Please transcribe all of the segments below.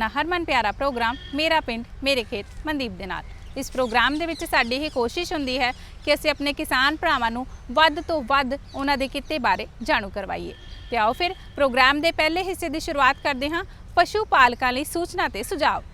ਆਪਣਾ ਹਰਮਨ ਪਿਆਰਾ ਪ੍ਰੋਗਰਾਮ ਮੇਰਾ ਪਿੰਡ, ਮੇਰੇ ਖੇਤ ਮਨਦੀਪ ਦੇ ਨਾਲ। ਇਸ ਪ੍ਰੋਗਰਾਮ ਦੇ ਵਿੱਚ ਸਾਡੀ ਇਹ ਕੋਸ਼ਿਸ਼ ਹੁੰਦੀ ਹੈ ਕਿ ਅਸੀਂ ਆਪਣੇ ਕਿਸਾਨ ਭਰਾਵਾਂ ਨੂੰ ਵੱਧ ਤੋਂ ਵੱਧ ਉਹਨਾਂ ਦੇ ਕਿੱਤੇ ਬਾਰੇ ਜਾਣੂ ਕਰਵਾਈਏ। ਤੇ ਆਓ ਫਿਰ ਪ੍ਰੋਗਰਾਮ ਦੇ ਪਹਿਲੇ ਹਿੱਸੇ ਦੀ ਸ਼ੁਰੂਆਤ ਕਰਦੇ ਹਾਂ ਪਸ਼ੂ ਪਾਲਕਾਂ ਲਈ ਸੂਚਨਾ ਤੇ ਸੁਝਾਅ।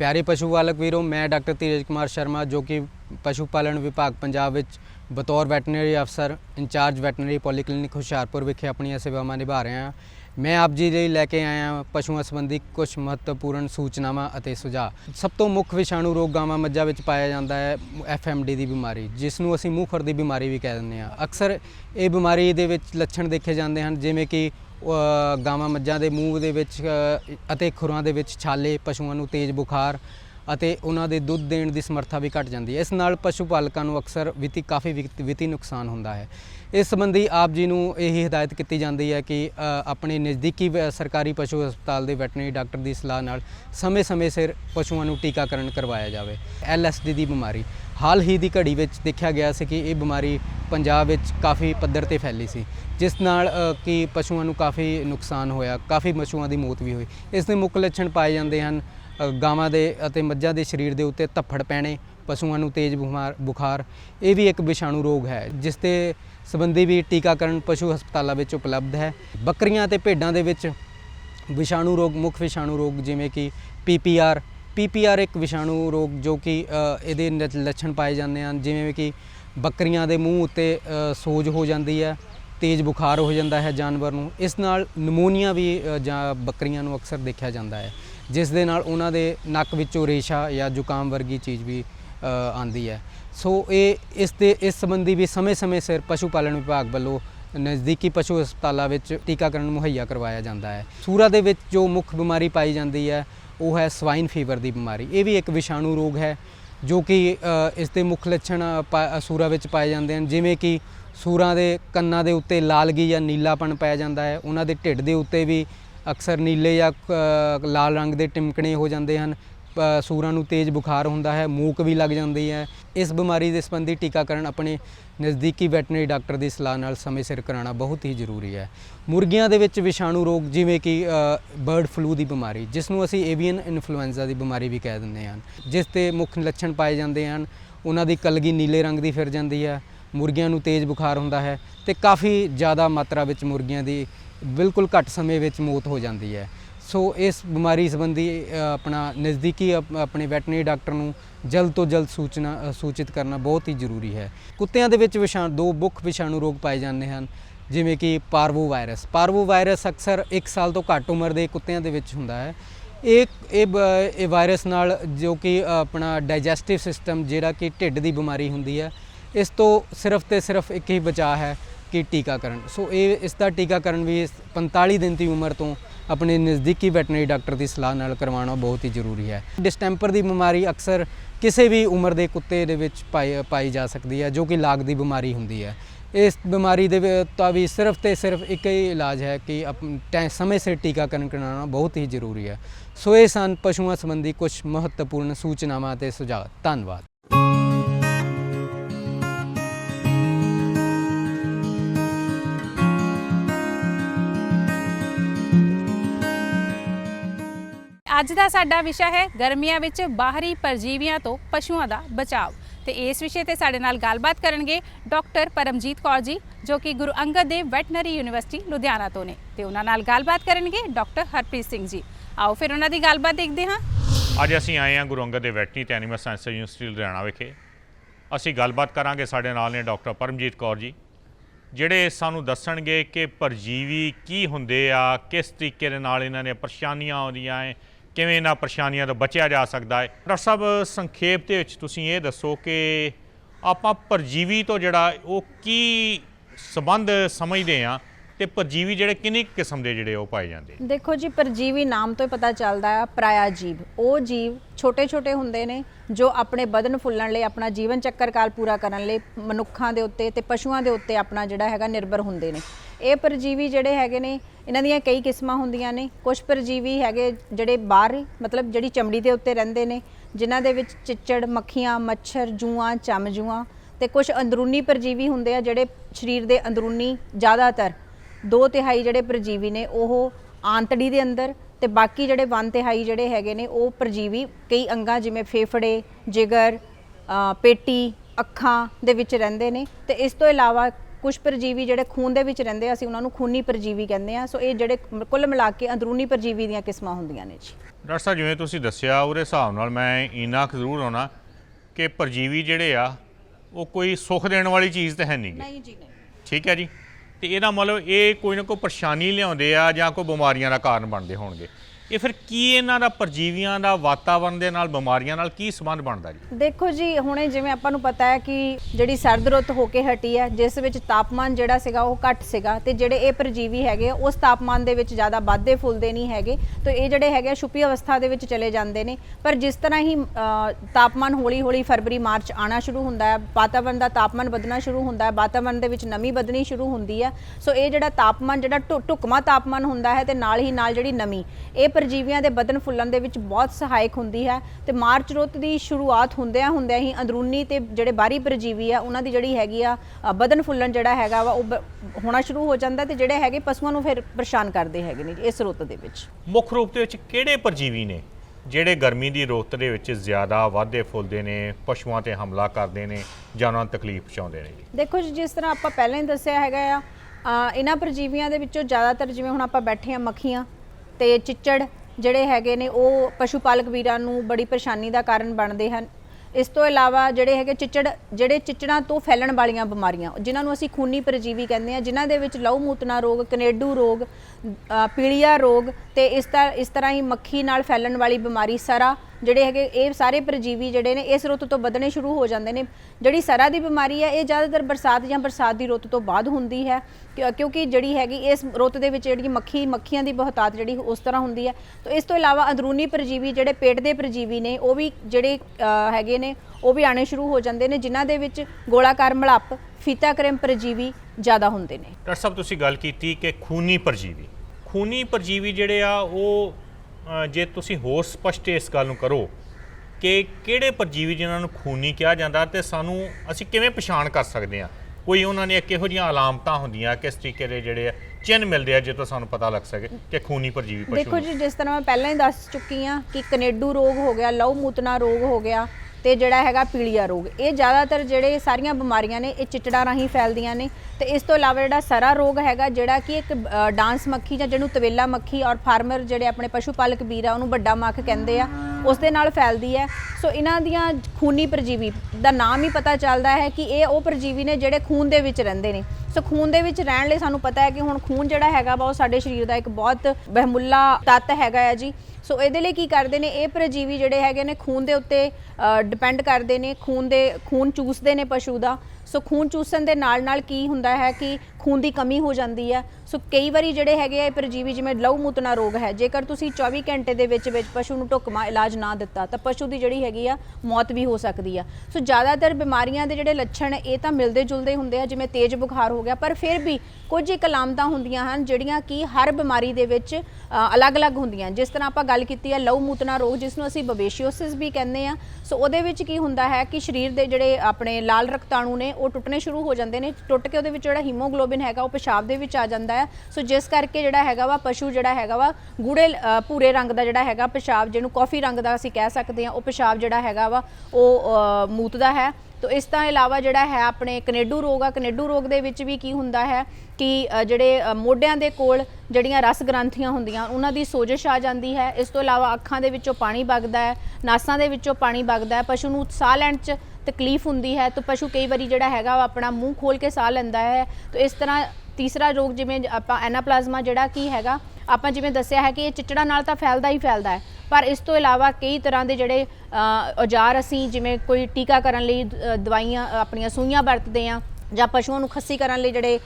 ਪਿਆਰੇ ਪਸ਼ੂ ਪਾਲਕ ਵੀਰੋ, ਮੈਂ ਡਾਕਟਰ ਧੀਰਜ ਕੁਮਾਰ ਸ਼ਰਮਾ, ਜੋ ਕਿ ਪਸ਼ੂ ਪਾਲਣ ਵਿਭਾਗ ਪੰਜਾਬ ਵਿੱਚ ਬਤੌਰ ਵੈਟਰਨਰੀ ਅਫਸਰ, ਇੰਚਾਰਜ ਵੈਟਰਨਰੀ ਪੋਲੀਕਲਿਨਿਕ ਹੁਸ਼ਿਆਰਪੁਰ ਵਿਖੇ ਆਪਣੀਆਂ ਸੇਵਾਵਾਂ ਨਿਭਾ ਰਿਹਾ ਹਾਂ। ਮੈਂ ਆਪ ਜੀ ਲਈ ਲੈ ਕੇ ਆਇਆ ਹਾਂ ਪਸ਼ੂਆਂ ਸੰਬੰਧੀ ਕੁਝ ਮਹੱਤਵਪੂਰਨ ਸੂਚਨਾਵਾਂ ਅਤੇ ਸੁਝਾਅ। ਸਭ ਤੋਂ ਮੁੱਖ ਵਿਸ਼ਾਣੂ ਰੋਗ ਗਾਵਾਂ ਮੱਝਾਂ ਵਿੱਚ ਪਾਇਆ ਜਾਂਦਾ ਹੈ, ਐਫਐਮਡੀ ਦੀ ਬਿਮਾਰੀ, ਜਿਸ ਨੂੰ ਅਸੀਂ ਮੂੰਹ ਖੁਰ ਦੀ ਬਿਮਾਰੀ ਵੀ ਕਹਿ ਦਿੰਦੇ ਹਾਂ। ਅਕਸਰ ਇਹ ਬਿਮਾਰੀ ਦੇ ਵਿੱਚ ਲੱਛਣ ਦੇਖੇ ਜਾਂਦੇ ਹਨ, ਜਿਵੇਂ ਕਿ ਗਾਵਾਂ ਮੱਝਾਂ ਦੇ ਮੂੰਹ ਦੇ ਵਿੱਚ ਅਤੇ ਖੁਰਾਂ ਦੇ ਵਿੱਚ ਛਾਲੇ, ਪਸ਼ੂਆਂ ਨੂੰ ਤੇਜ਼ ਬੁਖਾਰ ਅਤੇ ਉਹਨਾਂ ਦੇ ਦੁੱਧ ਦੇਣ ਦੀ ਸਮਰੱਥਾ ਵੀ ਘਟ ਜਾਂਦੀ ਹੈ। ਇਸ ਨਾਲ ਪਸ਼ੂ ਪਾਲਕਾਂ ਨੂੰ ਅਕਸਰ ਵਿੱਤੀ, ਕਾਫੀ ਵਿੱਤ- ਵਿੱਤੀ ਨੁਕਸਾਨ ਹੁੰਦਾ ਹੈ। ਇਸ ਸੰਬੰਧੀ ਆਪ ਜੀ ਨੂੰ ਇਹ ਹਦਾਇਤ ਕੀਤੀ ਜਾਂਦੀ ਹੈ ਕਿ ਆਪਣੇ ਨਜ਼ਦੀਕੀ ਸਰਕਾਰੀ ਪਸ਼ੂ ਹਸਪਤਾਲ ਦੇ ਵੈਟਰਨਰੀ ਡਾਕਟਰ ਦੀ ਸਲਾਹ ਨਾਲ ਸਮੇਂ-ਸਮੇਂ ਸਿਰ ਪਸ਼ੂਆਂ ਨੂੰ ਟੀਕਾਕਰਨ ਕਰਵਾਇਆ ਜਾਵੇ। ਐਲਐਸਡੀ ਦੀ ਬਿਮਾਰੀ। ਹਾਲ ਹੀ ਦੀ ਘੜੀ ਵਿੱਚ ਦੇਖਿਆ ਗਿਆ ਸੀ ਕਿ ਇਹ ਬਿਮਾਰੀ ਪੰਜਾਬ ਵਿੱਚ ਕਾਫੀ ਪੱਧਰ ਤੇ ਫੈਲੀ ਸੀ, ਜਿਸ ਨਾਲ ਕਿ ਪਸ਼ੂਆਂ ਨੂੰ ਕਾਫੀ ਨੁਕਸਾਨ ਹੋਇਆ, ਕਾਫੀ ਪਸ਼ੂਆਂ ਦੀ ਮੌਤ ਵੀ ਹੋਈ। ਇਸ ਦੇ ਮੁੱਖ ਲੱਛਣ ਪਾਏ ਜਾਂਦੇ ਹਨ ਗਾਵਾਂ ਦੇ ਅਤੇ ਮੱਝਾਂ ਦੇ ਸਰੀਰ ਦੇ ਉੱਤੇ ਧੱਫੜ ਪੈਣੇ, ਪਸ਼ੂਆਂ ਨੂੰ ਤੇਜ਼ ਬੁਖਾਰ ਬੁਖਾਰ, ਇਹ ਵੀ ਇੱਕ ਵਿਸ਼ਾਣੂ ਰੋਗ ਹੈ, ਜਿਸ ਦੇ ਸੰਬੰਧੀ ਵੀ ਟੀਕਾਕਰਨ ਪਸ਼ੂ ਹਸਪਤਾਲਾਂ ਵਿੱਚ ਉਪਲਬਧ ਹੈ। ਬੱਕਰੀਆਂ ਤੇ ਭੇਡਾਂ ਦੇ ਵਿੱਚ ਵਿਸ਼ਾਣੂ ਰੋਗ, ਮੁੱਖ ਵਿਸ਼ਾਣੂ ਰੋਗ ਜਿਵੇਂ ਕਿ ਪੀਪੀਆਰ ਪੀਪੀਆਰ ਇੱਕ ਵਿਸ਼ਾਣੂ ਰੋਗ ਜੋ ਕਿ ਇਹਦੇ ਨ- ਲੱਛਣ ਪਾਏ ਜਾਂਦੇ ਹਨ, ਜਿਵੇਂ ਕਿ ਬੱਕਰੀਆਂ ਦੇ ਮੂੰਹ ਉੱਤੇ ਸੋਜ ਹੋ ਜਾਂਦੀ ਹੈ ਤੇਜ਼ ਬੁਖਾਰ ਹੋ ਜਾਂਦਾ ਹੈ ਜਾਨਵਰ ਨੂੰ। ਇਸ ਨਾਲ ਨਮੋਨੀਆ ਵੀ ਜਾਂ ਬੱਕਰੀਆਂ ਨੂੰ ਅਕਸਰ ਦੇਖਿਆ ਜਾਂਦਾ ਹੈ ਜਿਸ ਦੇ ਨਾਲ ਉਹਨਾਂ ਦੇ ਨੱਕ ਵਿੱਚੋਂ ਰੇਸ਼ਾ ਜਾਂ ਜ਼ੁਕਾਮ ਵਰਗੀ ਚੀਜ਼ ਵੀ ਅ, ਆਉਂਦੀ ਹੈ। ਸੋ ਇਹ ਇਸ ਦੇ ਇਸ ਸੰਬੰਧੀ ਵੀ ਸਮੇਂ-ਸਮੇਂ ਸਿਰ ਪਸ਼ੂ ਪਾਲਣ ਵਿਭਾਗ ਵੱਲੋਂ ਨਜ਼ਦੀਕੀ ਪਸ਼ੂ ਹਸਪਤਾਲਾਂ ਵਿੱਚ ਟੀਕਾਕਰਨ ਮੁਹੱਈਆ ਕਰਵਾਇਆ ਜਾਂਦਾ ਹੈ। ਸੂਰਾਂ ਦੇ ਵਿੱਚ ਜੋ ਮੁੱਖ ਬਿਮਾਰੀ ਪਾਈ ਜਾਂਦੀ ਹੈ ਉਹ ਹੈ ਸਵਾਈਨ ਫੀਵਰ ਦੀ ਬਿਮਾਰੀ। ਇਹ ਵੀ ਇੱਕ ਵਿਸ਼ਾਣੂ ਰੋਗ ਹੈ ਜੋ ਕਿ ਅ, ਇਸ ਦੇ ਮੁੱਖ ਲੱਛਣ ਪਾ- ਸੂਰਾਂ ਵਿੱਚ ਪਾਏ ਜਾਂਦੇ ਹਨ। ਜਿਵੇਂ ਕਿ ਸੂਰਾਂ ਦੇ ਕੰਨਾਂ ਦੇ ਉੱਤੇ ਲਾਲਗੀ ਜਾਂ ਨੀਲਾਪਣ ਪਾਇਆ ਜਾਂਦਾ ਹੈ। ਉਹਨਾਂ ਦੇ ਢਿੱਡ ਦੇ ਉੱਤੇ ਵੀ ਅਕਸਰ ਨੀਲੇ ਜਾਂ ਲਾਲ ਰੰਗ ਦੇ ਟਿਮਕਣੇ ਹੋ ਜਾਂਦੇ ਹਨ। ਸੂਰਾਂ ਨੂੰ ਤੇਜ਼ ਬੁਖਾਰ ਹੁੰਦਾ ਹੈ, ਮੂਕ ਵੀ ਲੱਗ ਜਾਂਦੀ ਹੈ। ਇਸ ਬਿਮਾਰੀ ਦੇ ਸੰਬੰਧੀ ਟੀਕਾਕਰਨ ਆਪਣੇ ਨਜ਼ਦੀਕੀ ਵੈਟਰਨਰੀ ਡਾਕਟਰ ਦੀ ਸਲਾਹ ਨਾਲ ਸਮੇਂ ਸਿਰ ਕਰਾਉਣਾ ਬਹੁਤ ਹੀ ਜ਼ਰੂਰੀ ਹੈ। ਮੁਰਗੀਆਂ ਦੇ ਵਿੱਚ ਵਿਸ਼ਾਣੂ ਰੋਗ ਜਿਵੇਂ ਕਿ ਬਰਡ ਫਲੂ ਦੀ ਬਿਮਾਰੀ, ਜਿਸ ਨੂੰ ਅਸੀਂ ਏਵੀਅਨ ਇਨਫਲੂਐਂਜ਼ਾ ਦੀ ਬਿਮਾਰੀ ਵੀ ਕਹਿ ਦਿੰਦੇ ਹਾਂ। ਜਿਸ ਤੇ ਮੁੱਖ ਲੱਛਣ ਪਾਏ ਜਾਂਦੇ ਹਨ, ਉਹਨਾਂ ਦੀ ਕਲਗੀ ਨੀਲੇ ਰੰਗ ਦੀ ਫਿਰ ਜਾਂਦੀ ਹੈ, ਮੁਰਗੀਆਂ ਨੂੰ ਤੇਜ਼ ਬੁਖਾਰ ਹੁੰਦਾ ਹੈ ਤੇ ਕਾਫੀ ਜ਼ਿਆਦਾ ਮਾਤਰਾ ਵਿੱਚ ਮੁਰਗੀਆਂ ਦੀ ਬਿਲਕੁਲ ਘੱਟ ਸਮੇਂ ਵਿੱਚ ਮੌਤ ਹੋ ਜਾਂਦੀ ਹੈ। ਸੋ ਇਸ ਬਿਮਾਰੀ ਸੰਬੰਧੀ ਆਪਣਾ ਨਜ਼ਦੀਕੀ ਅਪ- ਆਪਣੇ ਵੈਟਰਨਰੀ ਡਾਕਟਰ ਨੂੰ ਜਲਦ ਤੋਂ ਜਲਦ ਸੂਚਨਾ ਸੂਚਿਤ ਕਰਨਾ ਬਹੁਤ ਹੀ ਜ਼ਰੂਰੀ ਹੈ। ਕੁੱਤਿਆਂ ਦੇ ਵਿੱਚ ਵਿਸ਼ਾਣੂ ਦੋ ਮੁੱਖ ਵਿਸ਼ਾਣੂ ਰੋਗ ਪਾਏ ਜਾਂਦੇ ਹਨ, ਜਿਵੇਂ ਕਿ ਪਾਰਵੋ ਵਾਇਰਸ ਪਾਰਵੋ ਵਾਇਰਸ ਅਕਸਰ 1 ਸਾਲ ਤੋਂ ਘੱਟ ਉਮਰ ਦੇ ਕੁੱਤਿਆਂ ਦੇ ਵਿੱਚ ਹੁੰਦਾ ਹੈ। ਇਹ ਇਹ ਬ- ਇਹ ਵਾਇਰਸ ਨਾਲ ਜੋ ਕਿ ਆਪਣਾ ਡਾਈਜੈਸਟਿਵ ਸਿਸਟਮ ਜਿਹੜਾ ਕਿ ਢਿੱਡ ਦੀ ਬਿਮਾਰੀ ਹੁੰਦੀ ਹੈ, ਇਸ ਤੋਂ ਸਿਰਫ ਤੇ ਸਿਰਫ ਇੱਕ ਹੀ ਬਚਾਅ ਹੈ ਕਿ ਟੀਕਾਕਰਨ। ਸੋ ਇਹ, ਇਸ ਦਾ ਟੀਕਾਕਰਨ ਵੀ ਇਸ 45 ਦਿਨ ਦੀ ਉਮਰ ਤੋਂ ਆਪਣੇ ਨਜ਼ਦੀਕੀ ਵੈਟਰਨਰੀ ਡਾਕਟਰ ਦੀ ਸਲਾਹ ਨਾਲ ਕਰਵਾਉਣਾ ਬਹੁਤ ਹੀ ਜ਼ਰੂਰੀ ਹੈ। ਡਿਸਟੈਂਪਰ ਦੀ ਬਿਮਾਰੀ ਅਕਸਰ ਕਿਸੇ ਵੀ ਉਮਰ ਦੇ ਕੁੱਤੇ ਦੇ ਵਿੱਚ ਪਾਈ ਪਾਈ ਜਾ ਸਕਦੀ ਹੈ, ਜੋ ਕਿ ਲਾਗ ਦੀ ਬਿਮਾਰੀ ਹੁੰਦੀ ਹੈ। ਇਸ ਬਿਮਾਰੀ ਦੇ ਤਾਂ ਵੀ ਸਿਰਫ ਤੇ ਸਿਰਫ ਇੱਕ ਹੀ ਇਲਾਜ ਹੈ ਕਿ ਅਪ- ਟੈ- ਸਮੇਂ ਸਿਰ ਟੀਕਾਕਰਨ ਕਰਾਉਣਾ ਬਹੁਤ ਹੀ ਜ਼ਰੂਰੀ ਹੈ। ਸੋ ਇਹ ਸਨ ਪਸ਼ੂਆਂ ਸੰਬੰਧੀ ਕੁਝ ਮਹੱਤਵਪੂਰਨ ਸੂਚਨਾਵਾਂ ਅਤੇ ਸੁਝਾਅ। ਧੰਨਵਾਦ। ਅੱਜ ਦਾ ਸਾਡਾ ਵਿਸ਼ਾ ਹੈ ਗਰਮੀਆਂ ਵਿੱਚ ਬਾਹਰੀ ਪਰਜੀਵੀਆਂ ਤੋਂ ਪਸ਼ੂਆਂ ਦਾ ਬਚਾਅ ਤੇ ਇਸ ਵਿਸ਼ੇ ਤੇ ਸਾਡੇ ਨਾਲ ਗੱਲਬਾਤ ਕਰਨਗੇ ਡਾਕਟਰ ਪਰਮਜੀਤ ਕੌਰ ਜੀ, ਜੋ ਕਿ ਗੁਰੂ ਅੰਗਦ ਦੇਵ ਵੈਟਨਰੀ ਯੂਨੀਵਰਸਿਟੀ ਲੁਧਿਆਣਾ ਤੋਂ ਨੇ। ਤੇ ਉਹਨਾਂ ਨਾਲ ਗੱਲਬਾਤ ਕਰਨਗੇ ਡਾਕਟਰ ਹਰਪ੍ਰੀਤ ਸਿੰਘ ਜੀ। ਆਓ ਫਿਰ ਉਹਨਾਂ ਦੀ ਗੱਲਬਾਤ ਦੇਖਦੇ ਹਾਂ। ਅੱਜ ਅਸੀਂ ਆਏ ਹਾਂ ਗੁਰੂ ਅੰਗਦ ਦੇ ਵੈਟਨਰੀ ਤੇ ਐਨੀਮਲ ਸਾਇੰਸ ਯੂਨੀਵਰਸਿਟੀ ਲੁਧਿਆਣਾ ਵਿਖੇ। ਅਸੀਂ ਗੱਲਬਾਤ ਕਰਾਂਗੇ ਸਾਡੇ ਨਾਲ ਨੇ ਡਾਕਟਰ ਪਰਮਜੀਤ ਕੌਰ ਜੀ, ਜਿਹੜੇ ਸਾਨੂੰ ਦੱਸਣਗੇ ਕਿ ਪਰਜੀਵੀ ਕੀ ਹੁੰਦੇ ਆ, ਕਿਸ ਤਰੀਕੇ ਦੇ ਨਾਲ ਇਹਨਾਂ ਨੇ ਪਰੇਸ਼ਾਨੀਆਂ ਆਉਂਦੀਆਂ ਹੈ ਕਿਵੇਂ ਇਹਨਾਂ ਪਰੇਸ਼ਾਨੀਆਂ ਤੋਂ ਬਚਿਆ ਜਾ ਸਕਦਾ ਹੈ? ਡਾਕਟਰ ਸਾਹਿਬ, ਸੰਖੇਪ ਦੇ ਵਿੱਚ ਤੁਸੀਂ ਇਹ ਦੱਸੋ ਕਿ ਆਪਾਂ ਪਰਜੀਵੀ ਤੋਂ ਜਿਹੜਾ ਉਹ ਕੀ ਸਬੰਧ ਸਮਝਦੇ ਆ ਤੇ ਪਰਜੀਵੀ ਜਿਹੜੇ ਕਿੰਨੀ ਕਿਸਮ ਦੇ ਜਿਹੜੇ ਉਹ ਪਾਏ ਜਾਂਦੇ ਦੇਖੋ ਜੀ, ਪਰਜੀਵੀ ਨਾਮ ਤੋਂ ਹੀ ਪਤਾ ਚੱਲਦਾ ਆ ਪ੍ਰਾਇਆ ਜੀਵ। ਉਹ ਜੀਵ ਛੋਟੇ-ਛੋਟੇ ਹੁੰਦੇ ਨੇ ਜੋ ਆਪਣੇ ਬਦਨ ਫੁੱਲਣ ਲਈ, ਆਪਣਾ ਜੀਵਨ ਚੱਕਰ ਕਾਲ ਪੂਰਾ ਕਰਨ ਲਈ ਮਨੁੱਖਾਂ ਦੇ ਉੱਤੇ ਤੇ ਪਸ਼ੂਆਂ ਦੇ ਉੱਤੇ ਆਪਣਾ ਜਿਹੜਾ ਹੈਗਾ ਨਿਰਭਰ ਹੁੰਦੇ ਨੇ। ਇਹ ਪਰਜੀਵੀ ਜਿਹੜੇ ਹੈਗੇ ਨੇ ਇਹਨਾਂ ਦੀਆਂ ਕਈ ਕਿਸਮਾਂ ਹੁੰਦੀਆਂ ਨੇ। ਕੁਝ ਪਰਜੀਵੀ ਹੈਗੇ ਜਿਹੜੇ ਬਾਹਰ ਮਤਲਬ ਜਿਹੜੀ ਚਮੜੀ ਦੇ ਉੱਤੇ ਰਹਿੰਦੇ ਨੇ, ਜਿਨ੍ਹਾਂ ਦੇ ਵਿੱਚ ਚਿੱਚੜ, ਮੱਖੀਆਂ, ਮੱਛਰ, ਜੂਆਂ ਚਮਜੂਆਂ ਤੇ ਕੁਝ ਅੰਦਰੂਨੀ ਪਰਜੀਵੀ ਹੁੰਦੇ ਆ ਜਿਹੜੇ ਸਰੀਰ ਦੇ ਅੰਦਰੂਨੀ ਜ਼ਿਆਦਾਤਰ ਦੋ ਤਿਹਾਈ ਜਿਹੜੇ ਪਰਜੀਵੀ ਨੇ, ਉਹ ਆਂਤੜੀ ਦੇ ਅੰਦਰ ਤੇ ਬਾਕੀ ਜਿਹੜੇ ਵਨ ਤਿਹਾਈ ਜਿਹੜੇ ਹੈਗੇ ਨੇ, ਉਹ ਪਰਜੀਵੀ ਕਈ ਅੰਗਾਂ ਜਿਵੇਂ ਫੇਫੜੇ, ਜਿਗਰ ਪੇਟੀ, ਅੱਖਾਂ ਦੇ ਵਿੱਚ ਰਹਿੰਦੇ ਨੇ ਤੇ ਇਸ ਤੋਂ ਇਲਾਵਾ ਕੁਝ ਪਰਜੀਵੀ ਜਿਹੜੇ ਖੂਨ ਦੇ ਵਿੱਚ ਰਹਿੰਦੇ ਆ ਅਸੀਂ ਉਹਨਾਂ ਨੂੰ ਖੂਨੀ ਪਰਜੀਵੀ ਕਹਿੰਦੇ ਆ। ਸੋ ਇਹ ਜਿਹੜੇ ਕੁੱਲ ਮਿਲਾ ਕੇ ਅੰਦਰੂਨੀ ਪਰਜੀਵੀ ਦੀਆਂ ਕਿਸਮਾਂ ਹੁੰਦੀਆਂ ਨੇ ਜੀ। ਡਾਕਟਰ ਸਾਹਿਬ ਜਿਵੇਂ ਤੁਸੀਂ ਦੱਸਿਆ ਉਹਦੇ ਹਿਸਾਬ ਨਾਲ ਮੈਂ ਇੰਨਾ ਕੁ ਜ਼ਰੂਰ ਹੋਣਾ ਕਿ ਪਰਜੀਵੀ ਜਿਹੜੇ ਆ ਉਹ ਕੋਈ ਸੁੱਖ ਦੇਣ ਵਾਲੀ ਚੀਜ਼ ਤਾਂ ਹੈ ਨਹੀਂ ਨਹੀਂ ਜੀ ਨਹੀਂ। ਠੀਕ ਹੈ ਜੀ? ਤੇ ਇਹਦਾ ਮਤਲਬ ਇਹ ਕੋਈ ਨਾ ਕੋਈ ਪਰੇਸ਼ਾਨੀ ਲਿਆਉਂਦੇ ਆ ਜਾਂ ਕੋਈ ਬਿਮਾਰੀਆਂ ਦਾ ਕਾਰਨ ਬਣਦੇ ਹੋਣਗੇ। ਇਹ ਫਿਰ ਕੀ ਇਹਨਾਂ ਦਾ ਪਰਜੀਵੀਆਂ ਦਾ ਵਾਤਾਵਰਣ ਦੇ ਨਾਲ ਬਿਮਾਰੀਆਂ ਨਾਲ ਕੀ ਸੰਬੰਧ ਬਣਦਾ ਜੀ? ਦੇਖੋ ਜੀ ਹੁਣੇ ਜਿਵੇਂ ਆਪਾਂ ਨੂੰ ਪਤਾ ਹੈ ਕਿ ਜਿਹੜੀ ਸਰਦ ਰੁੱਤ ਹੋ ਕੇ ਹਟੀ ਹੈ ਜਿਸ ਵਿੱਚ ਤਾਪਮਾਨ ਜਿਹੜਾ ਸੀਗਾ ਉਹ ਘੱਟ ਸੀਗਾ ਤੇ ਜਿਹੜੇ ਇਹ ਪਰਜੀਵੀ ਹੈਗੇ ਉਸ ਤਾਪਮਾਨ ਦੇ ਵਿੱਚ ਜ਼ਿਆਦਾ ਵਾਧੇ ਫੁੱਲਦੇ ਨਹੀਂ ਹੈਗੇ ਤੇ ਇਹ ਜਿਹੜੇ ਹੈਗੇ ਆ, ਛੁਪੀ ਅਵਸਥਾ ਦੇ ਵਿੱਚ ਚਲੇ ਜਾਂਦੇ ਨੇ। ਪਰ ਜਿਸ ਤਰ੍ਹਾਂ ਹੀ ਤਾਪਮਾਨ ਹੌਲੀ ਹੌਲੀ ਫਰਵਰੀ ਮਾਰਚ ਆਣਾ ਸ਼ੁਰੂ ਹੁੰਦਾ ਹੈ ਵਾਤਾਵਰਣ ਦਾ ਤਾਪਮਾਨ ਵਧਣਾ ਸ਼ੁਰੂ ਹੁੰਦਾ ਹੈ ਵਾਤਾਵਰਣ ਦੇ ਵਿੱਚ ਨਮੀ ਵਧਣੀ ਸ਼ੁਰੂ ਹੁੰਦੀ ਹੈ। ਸੋ ਇਹ ਜਿਹੜਾ ਤਾਪਮਾਨ ਜਿਹੜਾ ਢੁ- ਢੁਕਵਾਂ ਤਾਪਮਾਨ ਹੁੰਦਾ ਹੈ ਤੇ ਨਾਲ ਹੀ ਨਾਲ ਜਿਹੜੀ ਨਮੀ ਇਹ ਪਰਜੀਵੀਆਂ ਦੇ ਵਧਣ ਫੁੱਲਣ ਦੇ ਵਿੱਚ ਬਹੁਤ ਸਹਾਇਕ ਹੁੰਦੀ ਹੈ ਤੇ ਮਾਰਚ ਰੁੱਤ ਦੀ ਸ਼ੁਰੂਆਤ ਹੁੰਦਿਆਂ ਹੁੰਦਿਆਂ ਹੀ ਅੰਦਰੂਨੀ ਤੇ ਜਿਹੜੇ ਬਾਹਰੀ ਪਰਜੀਵੀ ਆ ਉਹਨਾਂ ਦੀ ਜਿਹੜੀ ਹੈਗੀ ਆ ਵਧਣ ਫੁੱਲਣ ਜਿਹੜਾ ਹੈਗਾ ਵਾ ਉਹ ਹੋਣਾ ਸ਼ੁਰੂ ਹੋ ਜਾਂਦਾ ਤੇ ਜਿਹੜੇ ਹੈਗੇ ਪਸ਼ੂਆਂ ਨੂੰ ਫਿਰ ਪਰੇਸ਼ਾਨ ਕਰਦੇ ਹੈਗੇ ਨੇ ਇਸ ਰੁੱਤ ਦੇ ਵਿੱਚ। ਮੁੱਖ ਰੂਪ ਦੇ ਵਿੱਚ ਕਿਹੜੇ ਪਰਜੀਵੀ ਨੇ ਜਿਹੜੇ ਗਰਮੀ ਦੀ ਰੁੱਤ ਦੇ ਵਿੱਚ ਜ਼ਿਆਦਾ ਵਾਧੇ ਫੁੱਲਦੇ ਨੇ ਪਸ਼ੂਆਂ ਤੇ ਹਮਲਾ ਕਰਦੇ ਨੇ ਜਾਂ ਉਹਨਾਂ ਨੂੰ ਤਕਲੀਫ ਪਹੁੰਚਾਉਂਦੇ ਨੇ ਦੇਖੋ ਜੀ ਜਿਸ ਤਰ੍ਹਾਂ ਆਪਾਂ ਪਹਿਲਾਂ ਹੀ ਦੱਸਿਆ ਹੈਗਾ ਆ ਇਹਨਾਂ ਪਰਜੀਵੀਆਂ ਦੇ ਵਿੱਚੋਂ ਜ਼ਿਆਦਾਤਰ ਜਿਵੇਂ ਹੁਣ ਆਪਾਂ ਬੈਠੇ ਆ ਮੱਖੀਆਂ ਤੇ ਚਿੱਚੜ ਜਿਹੜੇ ਹੈਗੇ ਨੇ, ਉਹ ਪਸ਼ੂ ਪਾਲਕ ਵੀਰਾਂ ਨੂੰ ਬੜੀ ਪਰੇਸ਼ਾਨੀ ਦਾ ਕਾਰਨ ਬਣਦੇ ਹਨ। ਇਸ ਤੋਂ ਇਲਾਵਾ ਜਿਹੜੇ ਹੈਗੇ ਚਿੱਚੜ, ਜਿਹੜੇ ਚਿੱਚੜਾਂ ਤੋਂ ਫੈਲਣ ਵਾਲੀਆਂ ਬਿਮਾਰੀਆਂ, ਜਿਨ੍ਹਾਂ ਨੂੰ ਅਸੀਂ ਖੂਨੀ ਪਰਜੀਵੀ ਕਹਿੰਦੇ ਆ ਜਿਨ੍ਹਾਂ ਦੇ ਵਿੱਚ ਲਹੂ ਮੂਤਨਾ ਰੋਗ, ਕਨੇਡੂ ਰੋਗ ਪੀਲੀਆ ਰੋਗ ਤੇ ਇਸ ਤਰ੍ਹਾਂ ਇਸ ਤਰ੍ਹਾਂ ਹੀ ਮੱਖੀ ਨਾਲ ਫੈਲਣ ਵਾਲੀ ਬਿਮਾਰੀ, ਸਰਾ ਜਿਹੜੇ ਹੈਗੇ, ਇਹ ਸਾਰੇ ਪ੍ਰਜੀਵੀ ਜਿਹੜੇ ਨੇ, ਇਸ ਰੁੱਤ ਤੋਂ ਵਧਣੇ ਸ਼ੁਰੂ ਹੋ ਜਾਂਦੇ ਨੇ। ਜਿਹੜੀ ਸਰਾ ਦੀ ਬਿਮਾਰੀ ਹੈ, ਇਹ ਜ਼ਿਆਦਾਤਰ ਬਰਸਾਤ ਜਾਂ ਬਰਸਾਤ ਦੀ ਰੁੱਤ ਤੋਂ ਬਾਅਦ ਹੁੰਦੀ ਹੈ। ਕਿਉਂ- ਕਿਉਂਕਿ ਜਿਹੜੀ ਹੈਗੀ, ਇਸ ਰੁੱਤ ਦੇ ਵਿੱਚ ਜਿਹੜੀ ਮੱਖੀ, ਮੱਖੀਆਂ ਦੀ ਬਹੁਤਾਤ ਜਿਹੜੀ ਉਸ ਤਰ੍ਹਾਂ ਹੁੰਦੀ ਹੈ। ਤਾਂ ਇਸ ਤੋਂ ਇਲਾਵਾ ਅੰਦਰੂਨੀ ਪ੍ਰਜੀਵੀ ਜਿਹੜੇ ਪੇਟ ਦੇ ਪ੍ਰਜੀਵੀ ਨੇ, ਉਹ ਵੀ ਜਿਹੜੇ ਹੈਗੇ ਨੇ, ਉਹ ਵੀ ਆਣੇ ਸ਼ੁਰੂ ਹੋ ਜਾਂਦੇ ਨੇ, ਜਿਨ੍ਹਾਂ ਦੇ ਵਿੱਚ ਗੋਲਾਕਾਰ ਮਲੱਪ ਫੀਤਾ ਕਰਮ ਪ੍ਰਜੀਵੀ ਜ਼ਿਆਦਾ ਹੁੰਦੇ ਨੇ। ਡਾਕਟਰ ਸਾਹਿਬ, ਤੁਸੀਂ ਗੱਲ ਕੀਤੀ ਕਿ ਖੂਨੀ ਪ੍ਰਜੀਵੀ। ਖੂਨੀ ਪਰਜੀਵੀ ਜਿਹੜੇ ਆ, ਉਹ ਜੇ ਤੁਸੀਂ ਹੋਰ ਸਪਸ਼ਟ ਇਸ ਗੱਲ ਨੂੰ ਕਰੋ ਕਿ ਕਿਹੜੇ ਪਰਜੀਵੀ ਜਿਨ੍ਹਾਂ ਨੂੰ ਖੂਨੀ ਕਿਹਾ ਜਾਂਦਾ ਤੇ ਸਾਨੂੰ ਅਸੀਂ ਕਿਵੇਂ ਪਛਾਣ ਕਰ ਸਕਦੇ ਆ ਕੋਈ ਉਹਨਾਂ ਨੇ ਕਿਹੋ ਜਿਹੀਆਂ ਅਲਾਮਤਾਂ ਹੁੰਦੀਆਂ ਕਿਸ ਤਰੀਕੇ ਦੇ ਜਿਹੜੇ ਆ ਚਿੰਨ੍ਹ ਮਿਲਦੇ ਆ ਜਿੱਥੋਂ ਸਾਨੂੰ ਪਤਾ ਲੱਗ ਸਕੇ ਕਿ ਖੂਨੀ ਪਰਜੀਵੀ ਪਸ਼ੂ ਦੇਖੋ। ਜੀ ਜਿਸ ਤਰ੍ਹਾਂ ਮੈਂ ਪਹਿਲਾਂ ਹੀ ਦੱਸ ਚੁੱਕੀ ਆ ਕਿ ਕਨੇਡੂ ਰੋਗ ਹੋ ਗਿਆ ਲਹੂ ਮੂਤਨਾ ਰੋਗ ਹੋ ਗਿਆ ਤੇ ਜਿਹੜਾ ਹੈਗਾ ਪੀਲੀਆ ਰੋਗ। ਇਹ ਜ਼ਿਆਦਾਤਰ ਜਿਹੜੇ ਸਾਰੀਆਂ ਬਿਮਾਰੀਆਂ ਨੇ, ਇਹ ਚਿਚੜਾਂ ਰਾਹੀਂ ਫੈਲਦੀਆਂ ਨੇ। ਤੇ ਇਸ ਤੋਂ ਇਲਾਵਾ ਜਿਹੜਾ ਸਰਾ ਰੋਗ ਹੈਗਾ, ਜਿਹੜਾ ਕਿ ਇੱਕ ਡਾਂਸ ਮੱਖੀ ਜਾਂ ਜਿਹਨੂੰ ਤਵੇਲਾ ਮੱਖੀ ਔਰ ਫਾਰਮਰ ਜਿਹੜੇ ਆਪਣੇ ਪਸ਼ੂ ਪਾਲਕ ਵੀਰ ਆ, ਉਹਨੂੰ ਵੱਡਾ ਮੱਖ ਕਹਿੰਦੇ ਆ, ਉਸ ਦੇ ਨਾਲ ਫੈਲਦੀ ਹੈ। ਸੋ ਇਹਨਾਂ ਦੀਆਂ ਖੂਨੀ ਪ੍ਰਜੀਵੀ ਦਾ ਨਾਮ ਹੀ ਪਤਾ ਚੱਲਦਾ ਹੈ ਕਿ ਇਹ ਉਹ ਪ੍ਰਜੀਵੀ ਨੇ ਜਿਹੜੇ ਖੂਨ ਦੇ ਵਿੱਚ ਰਹਿੰਦੇ ਨੇ। ਸੋ ਖੂਨ ਦੇ ਵਿੱਚ ਰਹਿਣ ਲਈ ਸਾਨੂੰ ਪਤਾ ਹੈ ਕਿ ਹੁਣ ਖੂਨ ਜਿਹੜਾ ਹੈਗਾ ਵਾ, ਉਹ ਸਾਡੇ ਸਰੀਰ ਦਾ ਇੱਕ ਬਹੁਤ ਬਹਿਮੁੱਲਾ ਤੱਤ ਹੈਗਾ ਹੈ ਜੀ। ਸੋ ਇਹਦੇ ਲਈ ਕੀ ਕਰਦੇ ਨੇ? ਇਹ ਪ੍ਰਜੀਵੀ ਜਿਹੜੇ ਹੈਗੇ ਨੇ ਖੂਨ ਦੇ ਉੱਤੇ ਡਿਪੈਂਡ ਕਰਦੇ ਨੇ, ਖੂਨ ਦੇ, ਖੂਨ ਚੂਸਦੇ ਨੇ ਪਸ਼ੂ ਦਾ। ਸੋ ਖੂਨ ਚੂਸਣ ਦੇ ਨਾਲ ਨਾਲ ਕੀ ਹੁੰਦਾ ਹੈ ਕਿ ਖੂਨ ਦੀ ਕਮੀ ਹੋ ਜਾਂਦੀ ਹੈ। ਸੋ ਕਈ ਵਾਰੀ ਜਿਹੜੇ ਹੈਗੇ ਆ ਇਹ ਪਰਜੀਵੀ, ਜਿਵੇਂ ਲਹੂ ਮੂਤਨਾ ਰੋਗ ਹੈ, ਜੇਕਰ ਤੁਸੀਂ 24 ਘੰਟੇ ਦੇ ਵਿੱਚ ਵਿੱਚ ਪਸ਼ੂ ਨੂੰ ਢੁਕਮਾ ਇਲਾਜ ਨਾ ਦਿੱਤਾ, ਤਾਂ ਪਸ਼ੂ ਦੀ ਜਿਹੜੀ ਹੈਗੀ ਆ, ਮੌਤ ਵੀ ਹੋ ਸਕਦੀ ਆ। ਸੋ ਜ਼ਿਆਦਾਤਰ ਬਿਮਾਰੀਆਂ ਦੇ ਜਿਹੜੇ ਲੱਛਣ, ਇਹ ਤਾਂ ਮਿਲਦੇ ਜੁਲਦੇ ਹੁੰਦੇ ਆ, ਜਿਵੇਂ ਤੇਜ਼ ਬੁਖਾਰ ਹੋ ਗਿਆ, ਪਰ ਫਿਰ ਵੀ ਕੁਝ ਇੱਕ ਅਲਾਮਤਾਂ ਹੁੰਦੀਆਂ ਹਨ, ਜਿਹੜੀਆਂ ਕਿ ਹਰ ਬਿਮਾਰੀ ਦੇ ਵਿੱਚ ਅਲੱਗ-ਅਲੱਗ ਹੁੰਦੀਆਂ। ਜਿਸ ਤਰ੍ਹਾਂ ਆਪਾਂ ਗੱਲ ਕੀਤੀ ਹੈ ਲਹੂ ਮੂਤਨਾ ਰੋਗ ਜਿਸ ਨੂੰ ਅਸੀਂ ਬਵੇਸ਼ੀਓਸਿਸ ਵੀ ਕਹਿੰਦੇ ਆ ਸੋ ਉਹਦੇ ਵਿੱਚ ਕੀ ਹੁੰਦਾ ਹੈ ਕਿ ਸਰੀਰ ਦੇ ਜਿਹੜੇ ਆਪਣੇ ਲਾਲ ਰਕਤਾਣੂ ਨੇ ਉਹ ਟੁੱਟਣੇ ਸ਼ੁਰੂ ਹੋ ਜਾਂਦੇ ਨੇ। ਟੁੱਟ ਕੇ ਉਹਦੇ ਵਿੱਚ ਜਿਹੜਾ ਹੀਮੋਗਲੋਬਿਨ ਹੈਗਾ ਉਹ ਪਿਸ਼ਾਬ ਦੇ ਵਿੱਚ ਆ ਜਾਂਦਾ ਹੈ। ਸੋ ਜਿਸ ਕਰਕੇ ਜਿਹੜਾ ਹੈਗਾ ਵਾ ਪਸ਼ੂ ਜਿਹੜਾ ਹੈਗਾ ਵਾ ਗੂੜੇ ਭੂਰੇ ਰੰਗ ਦਾ ਜਿਹੜਾ ਹੈਗਾ ਪਿਸ਼ਾਬ ਜਿਹਨੂੰ ਕਾਫੀ ਰੰਗ ਦਾ ਅਸੀਂ ਕਹਿ ਸਕਦੇ ਹਾਂ ਉਹ ਪਿਸ਼ਾਬ ਜਿਹੜਾ ਹੈਗਾ ਵਾ ਉਹ ਅ, ਮੂਤਦਾ ਹੈ। ਤੋ ਇਸ ਤੋਂ ਇਲਾਵਾ ਜਿਹੜਾ ਹੈ ਆਪਣੇ ਕਨੇਡੂ ਰੋਗ ਆ, ਕਨੇਡੂ ਰੋਗ ਦੇ ਵਿੱਚ ਵੀ ਕੀ ਹੁੰਦਾ ਹੈ ਕਿ ਜਿਹੜੇ ਮੋਢਿਆਂ ਦੇ ਕੋਲ ਜਿਹੜੀਆਂ ਰਸ ਗ੍ਰੰਥੀਆਂ ਹੁੰਦੀਆਂ, ਉਹਨਾਂ ਦੀ ਸੋਜਸ਼ ਆ ਜਾਂਦੀ ਹੈ। ਇਸ ਤੋਂ ਇਲਾਵਾ ਅੱਖਾਂ ਦੇ ਵਿੱਚੋਂ ਪਾਣੀ ਵਗਦਾ ਹੈ, ਨਾਸਾਂ ਦੇ ਵਿੱਚੋਂ ਪਾਣੀ ਵਗਦਾ ਹੈ, ਪਸ਼ੂ ਨੂੰ ਸਾਹ ਲੈਣ 'ਚ ਤਕਲੀਫ ਹੁੰਦੀ ਹੈ। ਤਾਂ ਪਸ਼ੂ ਕਈ ਵਾਰੀ ਜਿਹੜਾ ਹੈਗਾ ਉਹ ਆਪਣਾ ਮੂੰਹ ਖੋਲ ਕੇ ਸਾਹ ਲੈਂਦਾ ਹੈ। ਤਾਂ ਇਸ ਤਰ੍ਹਾਂ ਤੀਸਰਾ ਰੋਗ ਜਿਵੇਂ ਆਪਾਂ ਐਨਾਪਲਾਜ਼ਮਾ ਜਿਹੜਾ ਕੀ ਹੈਗਾ ਆਪਾਂ ਜਿਵੇਂ ਦੱਸਿਆ ਹੈ ਕਿ ਇਹ ਚਿਚੜਾਂ ਨਾਲ ਤਾਂ ਫੈਲਦਾ ਹੀ ਫੈਲਦਾ ਹੈ, ਪਰ ਇਸ ਤੋਂ ਇਲਾਵਾ ਕਈ ਤਰ੍ਹਾਂ ਦੇ ਜਿਹੜੇ ਔਜ਼ਾਰ ਅਸੀਂ ਜਿਵੇਂ ਕੋਈ ਟੀਕਾ ਕਰਨ ਲਈ ਦਵਾਈਆਂ ਆਪਣੀਆਂ ਸੂਈਆਂ ਵਰਤਦੇ ਆ ਜਾਂ ਪਸ਼ੂਆਂ ਨੂੰ ਖੱਸੀ ਕਰਨ ਲਈ ਜਿਹੜੇ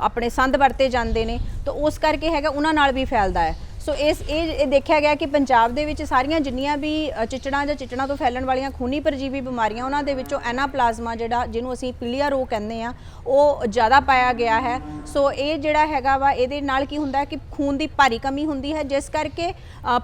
ਆਪਣੇ ਸੰਦ ਵਰਤੇ ਜਾਂਦੇ ਨੇ, ਤਾਂ ਉਸ ਕਰਕੇ ਹੈਗਾ, ਉਹਨਾਂ ਨਾਲ ਵੀ ਫੈਲਦਾ ਹੈ। ਸੋ ਇਸ ਇਹ ਇਹ ਦੇਖਿਆ ਗਿਆ ਕਿ ਪੰਜਾਬ ਦੇ ਵਿੱਚ ਸਾਰੀਆਂ ਜਿੰਨੀਆਂ ਵੀ ਅ, ਚਿਚੜਾਂ ਜਾਂ ਚਿਚੜਾਂ ਤੋਂ ਫੈਲਣ ਵਾਲੀਆਂ ਖੂਨੀ ਪਰਜੀਵੀ ਬਿਮਾਰੀਆਂ ਉਹਨਾਂ ਦੇ ਵਿੱਚੋਂ ਐਨਾਪਲਾਜ਼ਮਾ ਜਿਹੜਾ ਜਿਹਨੂੰ ਅਸੀਂ ਪੀਲੀਆ ਰੋਗ ਕਹਿੰਦੇ ਆ ਉਹ ਜ਼ਿਆਦਾ ਪਾਇਆ ਗਿਆ ਹੈ। ਸੋ ਇਹ ਜਿਹੜਾ ਹੈਗਾ ਵਾ ਇਹਦੇ ਨਾਲ ਕੀ ਹੁੰਦਾ ਕਿ ਖੂਨ ਦੀ ਭਾਰੀ ਕਮੀ ਹੁੰਦੀ ਹੈ ਜਿਸ ਕਰਕੇ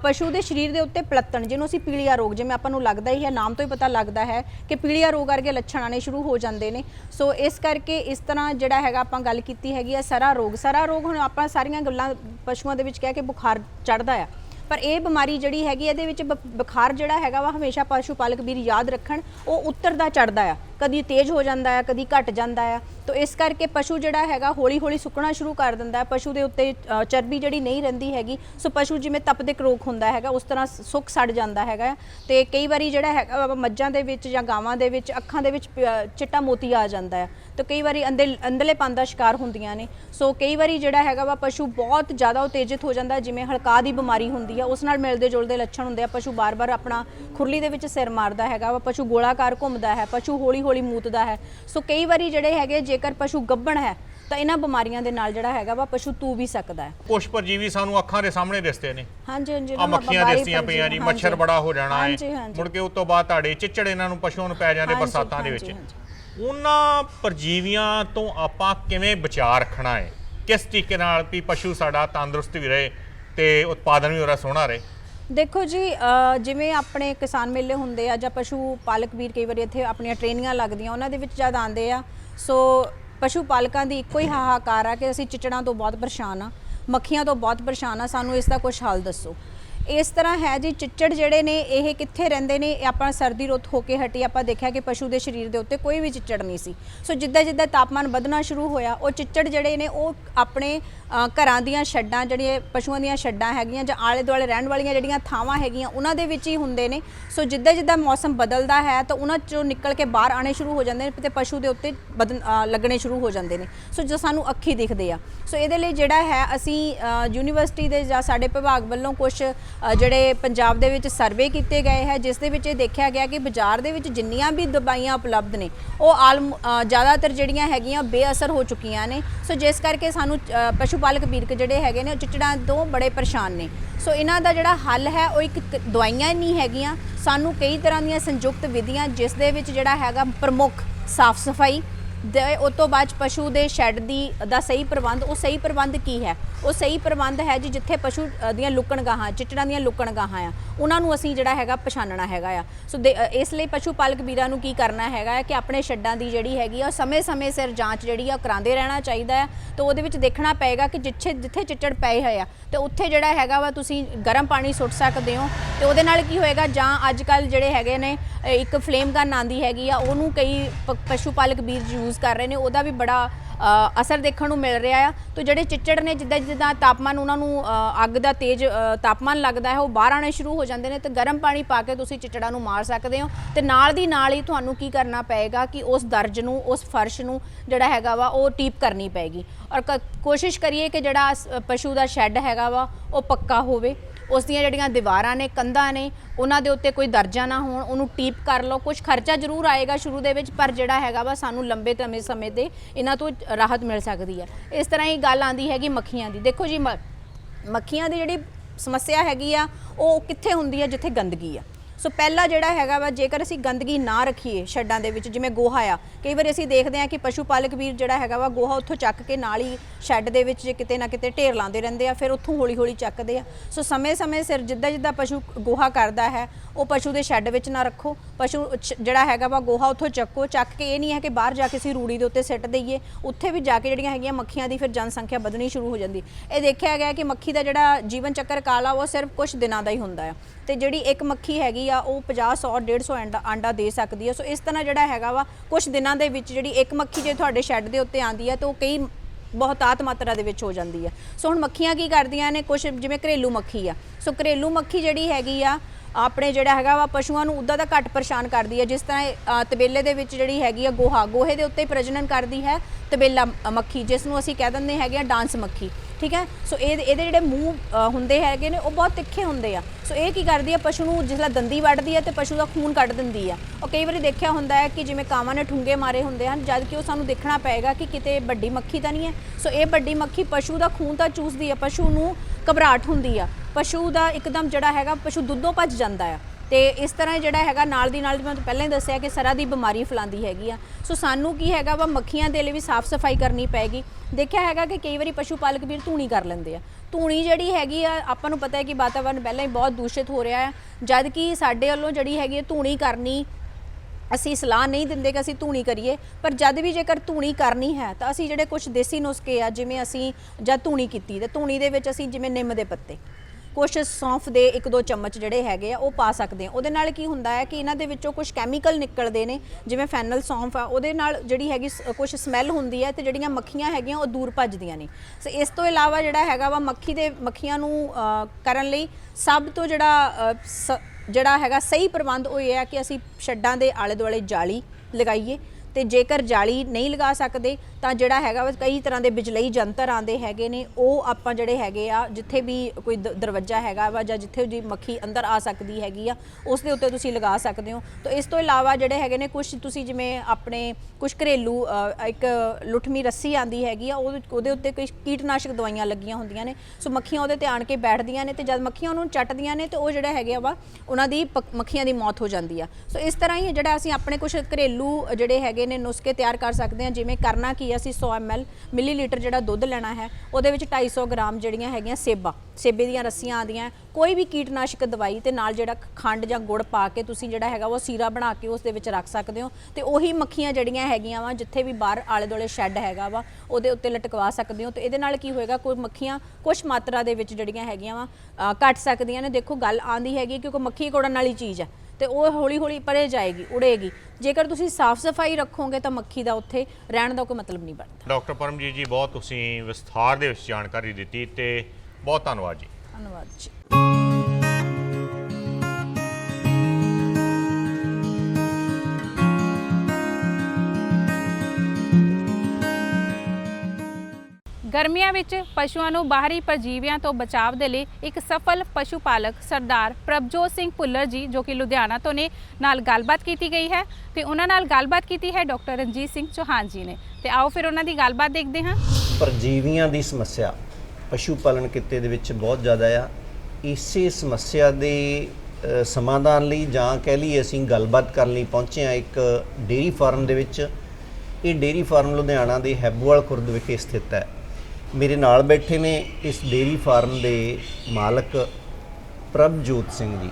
ਪਸ਼ੂ ਦੇ ਸਰੀਰ ਦੇ ਉੱਤੇ ਪਲੱਤਣ ਜਿਹਨੂੰ ਅਸੀਂ ਪੀਲੀਆ ਰੋਗ ਜਿਵੇਂ ਆਪਾਂ ਨੂੰ ਲੱਗਦਾ ਹੀ ਹੈ ਨਾਮ ਤੋਂ ਹੀ ਪਤਾ ਲੱਗਦਾ ਹੈ ਕਿ ਪੀਲੀਆ ਰੋਗ ਵਰਗੇ ਲੱਛਣ ਆਣੇ ਸ਼ੁਰੂ ਹੋ ਜਾਂਦੇ ਨੇ। ਸੋ ਇਸ ਕਰਕੇ ਇਸ ਤਰ੍ਹਾਂ ਜਿਹੜਾ ਹੈਗਾ ਆਪਾਂ ਗੱਲ ਕੀਤੀ ਹੈਗੀ ਆ ਸਰਾ ਰੋਗ। ਸਰਾ ਰੋਗ ਹੁਣ ਆਪਾਂ ਸਾਰੀਆਂ ਗੱਲਾਂ ਪਸ਼ੂਆਂ ਦੇ ਵਿੱਚ ਕਹਿ ਕੇ ਬੁਖਾਰ ਚੜਦਾ ਆ। ਪਰ ਇਹ ਬਿਮਾਰੀ ਜਿਹੜੀ ਹੈਗੀ ਇਹਦੇ ਵਿੱਚ ਬ- ਬੁਖਾਰ ਜਿਹੜਾ ਹੈਗਾ ਵਾ, ਹਮੇਸ਼ਾ ਪਸ਼ੂ ਪਾਲਕ ਵੀਰ ਯਾਦ ਰੱਖਣ, ਉਹ ਉੱਤਰਦਾ ਚੜਦਾ ਆ। ਕਦੀ ਤੇਜ਼ ਹੋ ਜਾਂਦਾ ਆ ਕਦੀ ਘਟ ਜਾਂਦਾ ਆ। ਤਾਂ ਇਸ ਕਰਕੇ ਪਸ਼ੂ ਜਿਹੜਾ ਹੈਗਾ ਹੌਲੀ ਹੌਲੀ ਸੁੱਕਣਾ ਸ਼ੁਰੂ ਕਰ ਦਿੰਦਾ ਹੈ। ਪਸ਼ੂ ਦੇ ਉੱਤੇ ਅ, ਚਰਬੀ ਜਿਹੜੀ ਨਹੀਂ ਰਹਿੰਦੀ ਹੈਗੀ ਸੋ ਪਸ਼ੂ ਜਿਵੇਂ ਤਪਦਿਕ ਰੋਗ ਹੁੰਦਾ ਹੈਗਾ ਉਸ ਤਰ੍ਹਾਂ ਸੁੱਕ ਸੜ ਜਾਂਦਾ ਹੈਗਾ। ਆ। ਤੇ ਕਈ ਵਾਰੀ ਜਿਹੜਾ ਹੈਗਾ ਵਾ ਮੱਝਾਂ ਦੇ ਵਿੱਚ ਜਾਂ ਗਾਵਾਂ ਦੇ ਵਿੱਚ ਅੱਖਾਂ ਦੇ ਵਿੱਚ ਪ- ਚਿੱਟਾ ਮੋਤੀ ਆ ਜਾਂਦਾ ਹੈ। ਤਾਂ ਕਈ ਵਾਰੀ ਅੰਦਰ ਅੰਦਰਲੇ ਪੰਨ ਦਾ ਸ਼ਿਕਾਰ ਹੁੰਦੀਆਂ ਨੇ। ਸੋ ਕਈ ਵਾਰੀ ਜਿਹੜਾ ਹੈਗਾ ਵਾ ਪਸ਼ੂ ਬਹੁਤ ਜ਼ਿਆਦਾ ਉਤੇਜਿਤ ਹੋ ਜਾਂਦਾ ਹੈ, ਜਿਵੇਂ ਹਲਕਾ ਦੀ ਬਿਮਾਰੀ ਹੁੰਦੀ ਆ ਉਸ ਨਾਲ ਮਿਲਦੇ ਜੁਲਦੇ ਲੱਛਣ ਹੁੰਦੇ ਆ। ਪਸ਼ੂ ਬਾਰ-ਬਾਰ ਆਪਣਾ ਖੁਰਲੀ ਦੇ ਵਿੱਚ ਸਿਰ ਮਾਰਦਾ ਹੈਗਾ ਵਾ ਪਸ਼ੂ ਗੋਲਾਕਾਰ ਘੁੰਮਦਾ ਹੈ ਪਸ਼ੂ ਹੌਲੀ ਹੌਲੀ-ਹੌਲੀ ਮੂਤਦਾ ਹੈ। ਸੋ ਕਈ ਵਾਰੀ ਜਿਹੜੇ ਹੈਗੇ ਜੇਕਰ ਪਸ਼ੂ ਗੱਭਣ ਹੈ ਤਾਂ ਇਹਨਾਂ ਬਿਮਾਰੀਆਂ ਦੇ ਨਾਲ ਜਿਹੜਾ ਹੈਗਾ ਵਾ ਪਸ਼ੂ ਤੂ ਵੀ ਸਕਦਾ ਹੈ। ਕੁਛ ਪਰਜੀਵੀ ਸਾਨੂੰ ਅੱਖਾਂ ਦੇ ਸਾਹਮਣੇ ਦਿਸਦੇ ਨੇ। ਹਾਂਜੀ ਹਾਂਜੀ ਆ ਮੱਖੀਆਂ ਦਿਸਦੀਆਂ ਪਈਆਂ ਜੀ। ਮੱਛਰ ਬੜਾ ਹੋ ਜਾਣਾ ਹੈ। ਮੁੜ ਕੇ ਉਸ ਤੋਂ ਬਾਅਦ ਤੁਹਾਡੇ ਚਿੱਚੜ ਇਹਨਾਂ ਨੂੰ ਪਸ਼ੂਆਂ ਨੂੰ ਪੈ ਜਾਂਦੇ ਬਰਸਾਤਾਂ ਦੇ ਵਿੱਚ। ਉਹਨਾਂ ਪਰਜੀਵੀਆਂ ਤੋਂ ਆਪਾਂ ਕਿਵੇਂ ਬਚਾਅ ਰੱਖਣਾ ਹੈ? ਕਿਸ ਤਰੀਕੇ ਨਾਲ ਵੀ ਪਸ਼ੂ ਸਾਡਾ ਤੰਦਰੁਸਤ ਵੀ ਰਹੇ ਤੇ ਉਤਪਾਦਨ ਵੀ ਉਹਦਾ ਸੋਹਣਾ ਰਹੇ? ਦੇਖੋ ਜੀ ਜਿਵੇਂ ਆਪਣੇ ਕਿਸਾਨ ਮੇਲੇ ਹੁੰਦੇ ਆ ਜਾਂ ਪਸ਼ੂ ਪਾਲਕ ਵੀਰ ਕਈ ਵਾਰੀ ਇੱਥੇ ਆਪਣੀਆਂ ਟ੍ਰੇਨਿੰਗਾਂ ਲੱਗਦੀਆਂ, ਉਹਨਾਂ ਦੇ ਵਿੱਚ ਜਦ ਆਉਂਦੇ ਆ, ਸੋ ਪਸ਼ੂ ਪਾਲਕਾਂ ਦੀ ਇੱਕੋ ਹੀ ਹਾਹਾਕਾਰ ਆ ਕਿ ਅਸੀਂ ਚਿਚੜਾਂ ਤੋਂ ਬਹੁਤ ਪਰੇਸ਼ਾਨ ਆ, ਮੱਖੀਆਂ ਤੋਂ ਬਹੁਤ ਪਰੇਸ਼ਾਨ ਆ, ਸਾਨੂੰ ਇਸ ਦਾ ਕੁਝ ਹੱਲ ਦੱਸੋ। ਇਸ ਤਰ੍ਹਾਂ ਹੈ ਜੀ, ਚਿੱਚੜ ਜਿਹੜੇ ਨੇ, ਇਹ ਕਿੱਥੇ ਰਹਿੰਦੇ ਨੇ, ਇਹ ਆਪਾਂ ਸਰਦੀ ਰੁੱਤ ਹੋ ਕੇ ਹਟੀ, ਆਪਾਂ ਦੇਖਿਆ ਕਿ ਪਸ਼ੂ ਦੇ ਸਰੀਰ ਦੇ ਉੱਤੇ ਕੋਈ ਵੀ ਚਿੱਚੜ ਨਹੀਂ ਸੀ। ਸੋ ਜਿੱਦਾਂ ਜਿੱਦਾਂ ਤਾਪਮਾਨ ਵਧਣਾ ਸ਼ੁਰੂ ਹੋਇਆ, ਉਹ ਚਿੱਚੜ ਜਿਹੜੇ ਨੇ, ਉਹ ਆਪਣੇ ਘਰਾਂ ਦੀਆਂ ਛੱਡਾਂ, ਜਿਹੜੀਆਂ ਪਸ਼ੂਆਂ ਦੀਆਂ ਛੱਡਾਂ ਹੈਗੀਆਂ ਜਾਂ ਆਲੇ ਦੁਆਲੇ ਰਹਿਣ ਵਾਲੀਆਂ ਜਿਹੜੀਆਂ ਥਾਵਾਂ ਹੈਗੀਆਂ, ਉਹਨਾਂ ਦੇ ਵਿੱਚ ਹੀ ਹੁੰਦੇ ਨੇ। ਸੋ ਜਿੱਦਾਂ ਜਿੱਦਾਂ ਮੌਸਮ ਬਦਲਦਾ ਹੈ, ਤਾਂ ਉਹਨਾਂ ਚੋਂ ਨਿਕਲ ਕੇ ਬਾਹਰ ਆਣੇ ਸ਼ੁਰੂ ਹੋ ਜਾਂਦੇ ਨੇ ਤੇ ਪਸ਼ੂ ਦੇ ਉੱਤੇ ਬਦਨ ਲੱਗਣੇ ਸ਼ੁਰੂ ਹੋ ਜਾਂਦੇ ਨੇ। ਸੋ ਜੋ ਸਾਨੂੰ ਅੱਖੀ ਦਿਖਦੇ ਆ। ਸੋ ਇਹਦੇ ਲਈ ਜਿਹੜਾ ਹੈ, ਅਸੀਂ ਯੂਨੀਵਰਸਿਟੀ ਦੇ ਜਾਂ ਸਾਡੇ ਵਿਭਾਗ ਵੱਲੋਂ ਕੁਝ ਜਿਹੜੇ ਪੰਜਾਬ ਦੇ ਵਿੱਚ ਸਰਵੇ ਕੀਤੇ ਗਏ ਹੈ, ਜਿਸ ਦੇ ਵਿੱਚ ਇਹ ਦੇਖਿਆ ਗਿਆ ਕਿ ਬਾਜ਼ਾਰ ਦੇ ਵਿੱਚ ਜਿੰਨੀਆਂ ਵੀ ਦਵਾਈਆਂ ਉਪਲਬਧ ਨੇ, ਉਹ ਆਲਮ ਜ਼ਿਆਦਾਤਰ ਜਿਹੜੀਆਂ ਹੈਗੀਆਂ ਬੇਅਸਰ ਹੋ ਚੁੱਕੀਆਂ ਨੇ। ਸੋ ਜਿਸ ਕਰਕੇ ਸਾਨੂੰ ਪਸ਼ੂ ਪਾਲਕ ਵੀਰਕ ਜਿਹੜੇ ਹੈਗੇ ਨੇ, ਉਹ ਚਿਚੜਾਂ ਤੋਂ ਬੜੇ ਪਰੇਸ਼ਾਨ ਨੇ। ਸੋ ਇਹਨਾਂ ਦਾ ਜਿਹੜਾ ਹੱਲ ਹੈ, ਉਹ ਇੱਕ ਦਵਾਈਆਂ ਹੀ ਨਹੀਂ ਹੈਗੀਆਂ। ਸਾਨੂੰ ਕਈ ਤਰ੍ਹਾਂ ਦੀਆਂ ਸੰਯੁਕਤ ਵਿਧੀਆਂ, ਜਿਸ ਦੇ ਵਿੱਚ ਜਿਹੜਾ ਹੈਗਾ ਪ੍ਰਮੁੱਖ ਸਾਫ਼ ਸਫ਼ਾਈ, ਦੇ ਉਸ ਤੋਂ ਬਾਅਦ 'ਚ ਪਸ਼ੂ ਦੇ ਸ਼ੈੱਡ ਦੀ, ਦਾ ਸਹੀ ਪ੍ਰਬੰਧ, ਉਹ ਸਹੀ ਪ੍ਰਬੰਧ ਕੀ ਹੈ? ਉਹ ਸਹੀ ਪ੍ਰਬੰਧ ਹੈ ਜੀ ਜਿੱਥੇ ਪਸ਼ੂ ਦੀਆਂ ਲੁਕਣ ਗਾਹਾਂ, ਚਿੱਟੜਾਂ ਦੀਆਂ ਲੁਕਣ ਗਾਹਾਂ ਆ। ਉਹਨਾਂ ਨੂੰ ਅਸੀਂ ਜਿਹੜਾ ਹੈਗਾ ਪਛਾਣਨਾ ਹੈਗਾ ਆ। ਸੋ ਦੇ- ਇਸ ਲਈ ਪਸ਼ੂ ਪਾਲਕ ਵੀਰਾਂ ਨੂੰ ਕੀ ਕਰਨਾ ਹੈਗਾ ਹੈ ਕਿ ਆਪਣੇ ਸ਼ੈੱਡਾਂ ਦੀ ਜਿਹੜੀ ਹੈਗੀ ਆ, ਉਹ ਸਮੇਂ-ਸਮੇਂ ਸਿਰ ਜਾਂਚ ਜਿਹੜੀ ਆ, ਉਹ ਕਰਾਉਂਦੇ ਰਹਿਣਾ ਚਾਹੀਦਾ ਹੈ ਤਾਂ ਉਹਦੇ ਵਿੱਚ ਦੇਖਣਾ ਪਏਗਾ ਕਿ ਜਿੱਥੇ ਜਿੱਥੇ ਚਿੱਟੜ ਪਏ ਹੋਏ ਆ, ਤੇ ਉੱਥੇ ਜਿਹੜਾ ਹੈਗਾ ਵਾ ਤੁਸੀਂ ਗਰਮ ਪਾਣੀ ਸੁੱਟ ਸਕਦੇ ਹੋ। ਤੇ ਉਹਦੇ ਨਾਲ ਕੀ ਹੋਏਗਾ, ਜਾਂ ਅੱਜ ਕੱਲ ਜਿਹੜੇ ਹੈਗੇ ਨੇ ਇੱਕ ਫਲੇਮ ਗਨ ਆਂਦੀ ਹੈਗੀ ਆ, ਉਹਨੂੰ ਕਈ ਪ- ਪਸ਼ੂ ਪਾਲਕ ਵੀਰ ਯੂਜ਼ ਕਰ ਰਹੇ ਨੇ, ਉਹਦਾ ਵੀ ਬੜਾ ਅਸਰ ਦੇਖਣ ਨੂੰ ਮਿਲ ਰਿਹਾ ਆ। ਤੇ ਜਿਹੜੇ ਚਿੱਚੜ ਨੇ ਜਿੱਦਾਂ ਜਿੱਦਾਂ ਤਾਪਮਾਨ ਉਹਨਾਂ ਨੂੰ ਅੱਗ ਦਾ ਤੇਜ਼ ਤਾਪਮਾਨ ਲੱਗਦਾ ਹੈ, ਉਹ ਬਾਹਰ ਆਣੇ ਸ਼ੁਰੂ ਹੋ ਜਾਂਦੇ ਨੇ ਤੇ ਗਰਮ ਪਾਣੀ ਪਾ ਕੇ ਤੁਸੀਂ ਚਿੱਚੜਾਂ ਨੂੰ ਮਾਰ ਸਕਦੇ ਹੋ। ਤੇ ਨਾਲ ਦੀ ਨਾਲ ਹੀ ਤੁਹਾਨੂੰ ਕੀ ਕਰਨਾ ਪਏਗਾ ਕਿ ਉਸ ਦਰਜ ਨੂੰ, ਉਸ ਫਰਸ਼ ਨੂੰ ਜਿਹੜਾ ਹੈਗਾ ਵਾ, ਉਹ ਟੀਪ ਕਰਨੀ ਪਏਗੀ। ਔਰ ਕ- ਕੋਸ਼ਿਸ਼ ਕਰੀਏ ਕਿ ਜਿਹੜਾ ਪਸ਼ੂ ਦਾ ਸ਼ੈੱਡ ਹੈਗਾ ਵਾ, ਉਹ ਪੱਕਾ ਹੋਵੇ। ਉਸ ਦੀਆਂ ਜਿਹੜੀਆਂ ਦੀਵਾਰਾਂ ਨੇ, ਕੰਧਾਂ ਨੇ, ਉਹਨਾਂ ਦੇ ਉੱਤੇ ਕੋਈ ਦਰਜਾ ਨਾ ਹੋਣ, ਉਹਨੂੰ ਟੀਪ ਕਰ ਲਓ। ਕੁਝ ਖਰਚਾ ਜ਼ਰੂਰ ਆਏਗਾ ਸ਼ੁਰੂ ਦੇ ਵਿੱਚ, ਪਰ ਜਿਹੜਾ ਹੈਗਾ ਵਾ, ਸਾਨੂੰ ਲੰਬੇ ਸਮੇਂ ਸਮੇਂ 'ਤੇ ਇਹਨਾਂ ਤੋਂ ਰਾਹਤ ਮਿਲ ਸਕਦੀ ਹੈ। ਇਸ ਤਰ੍ਹਾਂ ਹੀ ਗੱਲ ਆਂਦੀ ਹੈਗੀ ਮੱਖੀਆਂ ਦੀ। ਦੇਖੋ ਜੀ, ਮ- ਮੱਖੀਆਂ ਦੀ ਜਿਹੜੀ ਸਮੱਸਿਆ ਹੈਗੀ ਆ, ਉਹ ਕਿੱਥੇ ਹੁੰਦੀ ਆ ਜਿੱਥੇ ਗੰਦਗੀ ਆ। ਸੋ ਪਹਿਲਾ ਜਿਹੜਾ ਹੈਗਾ ਵਾ, ਜੇਕਰ ਅਸੀਂ ਗੰਦਗੀ ਨਾ ਰੱਖੀਏ ਸ਼ੈੱਡਾਂ ਦੇ ਵਿੱਚ, ਜਿਵੇਂ ਗੋਹਾ ਆ, ਕਈ ਵਾਰ ਅਸੀਂ ਦੇਖਦੇ ਹਾਂ ਕਿ ਪਸ਼ੂ ਪਾਲਕ ਵੀਰ ਜਿਹੜਾ ਹੈਗਾ ਵਾ, ਗੋਹਾ ਉੱਥੋਂ ਚੱਕ ਕੇ ਨਾਲ ਹੀ ਸ਼ੈੱਡ ਦੇ ਵਿੱਚ ਜੇ ਕਿਤੇ ਨਾ ਕਿਤੇ ਢੇਰ ਲਾਉਂਦੇ ਰਹਿੰਦੇ ਆ, ਫਿਰ ਉੱਥੋਂ ਹੌਲੀ ਹੌਲੀ ਚੱਕਦੇ ਆ। ਸੋ ਸਮੇਂ-ਸਮੇਂ ਸਿਰ ਜਿੱਦਾਂ ਜਿੱਦਾਂ ਪਸ਼ੂ ਗੋਹਾ ਕਰਦਾ ਹੈ, ਉਹ ਪਸ਼ੂ ਦੇ ਸ਼ੈੱਡ ਵਿੱਚ ਨਾ ਰੱਖੋ। ਪਸ਼ੂ ਜਿਹੜਾ ਹੈਗਾ ਵਾ, ਗੋਹਾ ਉੱਥੋਂ ਚੱਕੋ, ਚੱਕ ਕੇ ਇਹ ਨਹੀਂ ਹੈ ਕਿ ਬਾਹਰ ਜਾ ਕੇ ਅਸੀਂ ਰੂੜੀ ਦੇ ਉੱਤੇ ਸਿੱਟ ਦਈਏ, ਉੱਥੇ ਵੀ ਜਾ ਕੇ ਜਿਹੜੀਆਂ ਹੈਗੀਆਂ ਮੱਖੀਆਂ ਦੀ ਫਿਰ ਜਨਸੰਖਿਆ ਵਧਣੀ ਸ਼ੁਰੂ ਹੋ ਜਾਂਦੀ। ਇਹ ਦੇਖਿਆ ਗਿਆ ਕਿ ਮੱਖੀ ਦਾ ਜਿਹੜਾ ਜੀਵਨ ਚੱਕਰ ਕਾਲ ਆ ਉਹ ਸਿਰਫ ਕੁਝ ਦਿਨਾਂ ਦਾ ਹੀ ਹੁੰਦਾ ਆ। ਤੇ ਜਿਹੜੀ ਇੱਕ ਮੱਖੀ ਹੈਗੀ ਆ, ਉਹ 50 100 150 ਅੰਡਾ ਆਂਡਾ ਦੇ ਸਕਦੀ ਹੈ ਸੋ ਇਸ ਤਰ੍ਹਾਂ ਜਿਹੜਾ ਹੈਗਾ ਵਾ ਕੁਝ ਦਿਨਾਂ ਦੇ ਵਿੱਚ ਜਿਹੜੀ ਇੱਕ ਮੱਖੀ ਜੇ ਤੁਹਾਡੇ ਸ਼ੈੱਡ ਦੇ ਉੱਤੇ ਆਂਦੀ ਹੈ ਤਾਂ ਉਹ ਕਈ ਬਹੁਤਾਤ ਮਾਤਰਾ ਦੇ ਵਿੱਚ ਹੋ ਜਾਂਦੀ ਹੈ ਸੋ ਹੁਣ ਮੱਖੀਆਂ ਕੀ ਕਰਦੀਆਂ ਨੇ? ਕੁਝ ਜਿਵੇਂ ਘਰੇਲੂ ਮੱਖੀ ਆ। ਸੋ ਘਰੇਲੂ ਮੱਖੀ ਜਿਹੜੀ ਹੈਗੀ ਆ, ਆਪਣੇ ਜਿਹੜਾ ਹੈਗਾ ਵਾ, ਪਸ਼ੂਆਂ ਨੂੰ ਉੱਦਾਂ ਦਾ ਘੱਟ ਪਰੇਸ਼ਾਨ ਕਰਦੀ ਹੈ ਜਿਸ ਤਰ੍ਹਾਂ ਤਬੇਲੇ ਦੇ ਵਿੱਚ ਜਿਹੜੀ ਹੈਗੀ ਆ, ਗੋਹਾ। ਗੋਹੇ ਦੇ ਉੱਤੇ ਪ੍ਰਜਨਨ ਕਰਦੀ ਹੈ ਤਬੇਲਾ ਮੱਖੀ, ਜਿਸ ਨੂੰ ਅਸੀਂ ਕਹਿ ਦਿੰਦੇ ਹੈਗੇ ਆ ਡਾਂਸ ਮੱਖੀ। ਠੀਕ ਹੈ? ਸੋ ਇਹ ਇਹਦੇ ਜਿਹੜੇ ਮੂੰਹ ਹੁੰਦੇ ਹੈਗੇ ਨੇ, ਉਹ ਬਹੁਤ ਤਿੱਖੇ ਹੁੰਦੇ ਆ। ਸੋ ਇਹ ਕੀ ਕਰਦੀ ਆ? ਪਸ਼ੂ ਨੂੰ ਜਿਸਲਾ ਦੰਦੀ ਵੱਢਦੀ ਆ ਤੇ ਪਸ਼ੂ ਦਾ ਖੂਨ ਕੱਢ ਦਿੰਦੀ ਆ। ਉਹ ਕਈ ਵਾਰੀ ਦੇਖਿਆ ਹੁੰਦਾ ਹੈ ਕਿ ਜਿਵੇਂ ਕਾਵਾਂ ਨੇ ਠੁੰਗੇ ਮਾਰੇ ਹੁੰਦੇ ਹਨ, ਜਦ ਕਿ ਉਹ ਸਾਨੂੰ ਦੇਖਣਾ ਪਏਗਾ ਕਿ ਕਿਤੇ ਵੱਡੀ ਮੱਖੀ ਤਾਂ ਨਹੀਂ ਹੈ। ਸੋ ਇਹ ਵੱਡੀ ਮੱਖੀ ਪਸ਼ੂ ਦਾ ਖੂਨ ਤਾਂ ਚੂਸਦੀ ਆ, ਪਸ਼ੂ ਨੂੰ ਘਬਰਾਹਟ ਹੁੰਦੀ ਆ। ਪਸ਼ੂ ਦਾ ਇੱਕਦਮ ਜਿਹੜਾ ਹੈਗਾ, ਪਸ਼ੂ ਦੁੱਧੋਂ ਭੱਜ ਜਾਂਦਾ ਆ। ਤੇ ਇਸ ਤਰ੍ਹਾਂ ਜਿਹੜਾ ਹੈਗਾ, ਨਾਲ ਦੀ ਨਾਲ ਜਿਵੇਂ ਮੈਂ ਪਹਿਲਾਂ ਹੀ ਦੱਸਿਆ ਕਿ ਸਰਾ ਦੀ ਬਿਮਾਰੀ ਫੈਲਾਉਂਦੀ ਹੈਗੀ ਆ। ਸੋ ਸਾਨੂੰ ਕੀ ਹੈਗਾ ਵਾ, ਮੱਖੀਆਂ ਦੇ ਲਈ ਵੀ ਸਾਫ਼ ਸਫ਼ਾਈ ਕਰਨੀ ਪੈਗੀ। ਦੇਖਿਆ ਹੈਗਾ ਕਿ ਕਈ ਵਾਰੀ ਪਸ਼ੂ ਪਾਲਕ ਵੀਰ ਧੂਣੀ ਕਰ ਲੈਂਦੇ ਆ। ਧੂਣੀ ਜਿਹੜੀ ਹੈਗੀ ਆ, ਆਪਾਂ ਨੂੰ ਪਤਾ ਹੈ ਕਿ ਵਾਤਾਵਰਨ ਪਹਿਲਾਂ ਹੀ ਬਹੁਤ ਦੂਸ਼ਿਤ ਹੋ ਰਿਹਾ ਹੈ ਜਦ ਕਿ ਸਾਡੇ ਵੱਲੋਂ ਜਿਹੜੀ ਹੈਗੀ ਹੈ ਧੂਣੀ ਕਰਨੀ, ਅਸੀਂ ਸਲਾਹ ਨਹੀਂ ਦਿੰਦੇ ਕਿ ਅਸੀਂ ਧੂਣੀ ਕਰੀਏ। ਪਰ ਜਦ ਵੀ ਜੇਕਰ ਧੂਣੀ ਕਰਨੀ ਹੈ, ਤਾਂ ਅਸੀਂ ਜਿਹੜੇ ਕੁਝ ਦੇਸੀ ਨੁਸਖੇ ਆ, ਜਿਵੇਂ ਅਸੀਂ ਜਦ ਧੂਣੀ ਕੀਤੀ, ਤੇ ਧੂਣੀ ਦੇ ਵਿੱਚ ਅਸੀਂ ਜਿਵੇਂ ਨਿੰਮ ਦੇ ਪੱਤੇ। ਕੁਝ ਸੌਂਫ ਦੇ ਇੱਕ ਦੋ ਚਮਚ ਜਿਹੜੇ ਹੈਗੇ ਆ, ਉਹ ਪਾ ਸਕਦੇ ਆ। ਉਹਦੇ ਨਾਲ ਕੀ ਹੁੰਦਾ ਹੈ ਕਿ ਇਹਨਾਂ ਦੇ ਵਿੱਚੋਂ ਕੁਝ ਕੈਮੀਕਲ ਨਿਕਲਦੇ ਨੇ, ਜਿਵੇਂ ਫੈਨਲ ਸੌਂਫ ਆ, ਉਹਦੇ ਨਾਲ ਜਿਹੜੀ ਹੈਗੀ ਕੁਝ ਸਮੈਲ ਹੁੰਦੀ ਹੈ ਤੇ ਜਿਹੜੀਆਂ ਮੱਖੀਆਂ ਹੈਗੀਆਂ, ਉਹ ਦੂਰ ਭੱਜਦੀਆਂ ਨੇ। ਸੋ ਇਸ ਤੋਂ ਇਲਾਵਾ ਜਿਹੜਾ ਹੈਗਾ ਵਾ, ਮੱਖੀ ਦੇ, ਮੱਖੀਆਂ ਨੂੰ ਕਰਨ ਲਈ ਸਭ ਤੋਂ ਜਿਹੜਾ ਸ- ਜਿਹੜਾ ਹੈਗਾ ਸਹੀ ਪ੍ਰਬੰਧ ਉਹ ਇਹ ਹੈ ਕਿ ਅਸੀਂ ਛੱਡਾਂ ਦੇ ਆਲੇ ਦੁਆਲੇ ਜਾਲੀ ਲਗਾਈਏ। ਤੇ ਜੇਕਰ ਜਾਲੀ ਨਹੀਂ ਲਗਾ ਸਕਦੇ, ਤਾਂ ਜਿਹੜਾ ਹੈਗਾ ਵਾ ਕਈ ਤਰ੍ਹਾਂ ਦੇ ਬਿਜਲਈ ਜੰਤਰ ਆਂਦੇ ਹੈਗੇ ਨੇ, ਉਹ ਆਪਾਂ ਜਿਹੜੇ ਹੈਗੇ ਆ, ਜਿੱਥੇ ਵੀ ਕੋਈ ਦ- ਦਰਵਾਜ਼ਾ ਹੈਗਾ ਵਾ ਜਾਂ ਜਿੱਥੇ ਜੀ ਮੱਖੀ ਅੰਦਰ ਆ ਸਕਦੀ ਹੈਗੀ ਆ, ਉਸ ਦੇ ਉੱਤੇ ਤੁਸੀਂ ਲਗਾ ਸਕਦੇ ਹੋ। ਤਾਂ ਇਸ ਤੋਂ ਇਲਾਵਾ ਜਿਹੜੇ ਹੈਗੇ ਨੇ ਕੁਝ ਤੁਸੀਂ ਜਿਵੇਂ ਆਪਣੇ ਕੁਝ ਘਰੇਲੂ ਇੱਕ ਲੁੱਠਮੀ ਰੱਸੀ ਆਂਦੀ ਹੈਗੀ ਆ, ਉਹਦੇ ਉਹਦੇ ਉੱਤੇ ਕੋਈ ਕੀਟਨਾਸ਼ਕ ਦਵਾਈਆਂ ਲੱਗੀਆਂ ਹੁੰਦੀਆਂ ਨੇ। ਸੋ ਮੱਖੀਆਂ ਉਹਦੇ ਤੇ ਆਣ ਕੇ ਬੈਠਦੀਆਂ ਨੇ ਤੇ ਜਦ ਮੱਖੀਆਂ ਉਹਨੂੰ ਚੱਟਦੀਆਂ ਨੇ, ਤੇ ਉਹ ਜਿਹੜਾ ਹੈਗੇ ਆ ਵਾ, ਉਹਨਾਂ ਦੀ ਪੱਕ- ਮੱਖੀਆਂ ਦੀ ਮੌਤ ਹੋ ਜਾਂਦੀ ਆ। ਸੋ ਇਸ ਤਰ੍ਹਾਂ ਹੀ ਜਿਹੜਾ ਅਸੀਂ ਆਪਣੇ ਕੁਝ ਘਰੇਲੂ ਜਿਹੜੇ ਹੈਗੇ ਨੇ ਨੁਸਖੇ ਤਿਆਰ ਕਰ ਸਕਦੇ ਹਾਂ ਜਿਵੇਂ ਕਰਨਾ ਕੀ ਅਸੀਂ 100 ml ਮਿਲੀਲੀਟਰ ਜਿਹੜਾ ਦੁੱਧ ਲੈਣਾ ਹੈ ਉਹਦੇ ਵਿੱਚ 250 ਗ੍ਰਾਮ ਜਿਹੜੀਆਂ ਹੈਗੀਆਂ ਸੇਬਾ ਸੇਬੇ ਦੀਆਂ ਰੱਸੀਆਂ ਆਉਂਦੀਆਂ ਕੋਈ ਵੀ ਕੀਟਨਾਸ਼ਕ ਦਵਾਈ ਤੇ ਨਾਲ ਜਿਹੜਾ ਖੰਡ ਜਾਂ ਗੁੜ ਪਾ ਕੇ ਤੁਸੀਂ ਜਿਹੜਾ ਹੈਗਾ ਉਹ ਸੀਰਾ ਬਣਾ ਕੇ ਉਸ ਦੇ ਵਿੱਚ ਰੱਖ ਸਕਦੇ ਹੋ ਤੇ ਉਹੀ ਮੱਖੀਆਂ ਜਿਹੜੀਆਂ ਹੈਗੀਆਂ ਵਾ ਜਿੱਥੇ ਵੀ ਬਾਹਰ ਆਲੇ ਦੁਆਲੇ ਸ਼ੈੱਡ ਹੈਗਾ ਵਾ ਉਹਦੇ ਉੱਤੇ ਲਟਕਵਾ ਸਕਦੇ ਹੋ ਤੇ ਇਹਦੇ ਨਾਲ ਕੀ ਹੋਏਗਾ ਕੋਈ ਮੱਖੀਆਂ ਕੁਝ ਮਾਤਰਾ ਦੇ ਵਿੱਚ ਜਿਹੜੀਆਂ ਹੈਗੀਆਂ ਵਾ ਅ, ਘੱਟ ਸਕਦੀਆਂ ਨੇ। ਦੇਖੋ ਗੱਲ ਆਂਦੀ ਹੈਗੀ ਕਿਉਂਕਿ ਮੱਖੀ ਕੋੜਨ ਵਾਲੀ ਚੀਜ਼ ਹੈ ਤੇ ਉਹ ਹੌਲੀ ਹੌਲੀ ਪਰੇ ਜਾਏਗੀ ਉੜੇਗੀ। ਜੇਕਰ ਤੁਸੀਂ ਸਾਫ਼ ਸਫ਼ਾਈ ਰੱਖੋਗੇ ਤਾਂ ਮੱਖੀ ਦਾ ਉੱਥੇ ਰਹਿਣ ਦਾ ਕੋਈ ਮਤਲਬ ਨਹੀਂ ਬਣਦਾ। ਡਾਕਟਰ ਪਰਮਜੀਤ ਜੀ ਬਹੁਤ ਤੁਸੀਂ ਵਿਸਥਾਰ ਦੇ ਵਿੱਚ ਜਾਣਕਾਰੀ ਦਿੱਤੀ ਤੇ ਬਹੁਤ ਧੰਨਵਾਦ ਜੀ। ਧੰਨਵਾਦ ਜੀ। ਗਰਮੀਆਂ ਵਿੱਚ ਪਸ਼ੂਆਂ ਨੂੰ ਬਾਹਰੀ ਪਰਜੀਵੀਆਂ ਤੋਂ ਬਚਾਵ ਦੇ ਲਈ ਇੱਕ ਸਫਲ ਪਸ਼ੂ ਪਾਲਕ ਸਰਦਾਰ ਪ੍ਰਭਜੋਤ ਸਿੰਘ ਭੁੱਲਰ ਜੀ, ਜੋ ਕਿ ਲੁਧਿਆਣਾ ਤੋਂ ਨੇ, ਨਾਲ ਗੱਲਬਾਤ ਕੀਤੀ ਗਈ ਹੈ। ਤੇ ਉਹਨਾਂ ਨਾਲ ਗੱਲਬਾਤ ਕੀਤੀ ਹੈ ਡਾਕਟਰ ਰਣਜੀਤ ਸਿੰਘ ਚੌਹਾਨ ਜੀ ਨੇ। ਤੇ ਆਓ ਫਿਰ ਉਹਨਾਂ ਦੀ ਗੱਲਬਾਤ ਦੇਖਦੇ ਹਾਂ। ਪਰਜੀਵੀਆਂ ਦੀ ਸਮੱਸਿਆ ਪਸ਼ੂ ਪਾਲਣ ਕਿੱਤੇ ਦੇ ਵਿੱਚ ਬਹੁਤ ਜ਼ਿਆਦਾ ਆ। ਇਸੇ ਸਮੱਸਿਆ ਦੇ ਸਮਾਧਾਨ ਲਈ ਜਾਂ ਕਹਿ ਲਈਏ ਅਸੀਂ ਗੱਲਬਾਤ ਕਰਨ ਲਈ ਪਹੁੰਚੇ ਆ ਇੱਕ ਡੇਅਰੀ ਫਾਰਮ ਦੇ ਵਿੱਚ। ਇਹ ਡੇਅਰੀ ਫਾਰਮ ਲੁਧਿਆਣਾ ਦੇ ਹੈਬੋਵਾਲ ਖੁਰਦ ਵਿਖੇ ਸਥਿਤ ਹੈ। ਮੇਰੇ ਨਾਲ ਬੈਠੇ ਨੇ ਇਸ ਡੇਅਰੀ ਫਾਰਮ ਦੇ ਮਾਲਕ ਪ੍ਰਭਜੋਤ ਸਿੰਘ ਜੀ।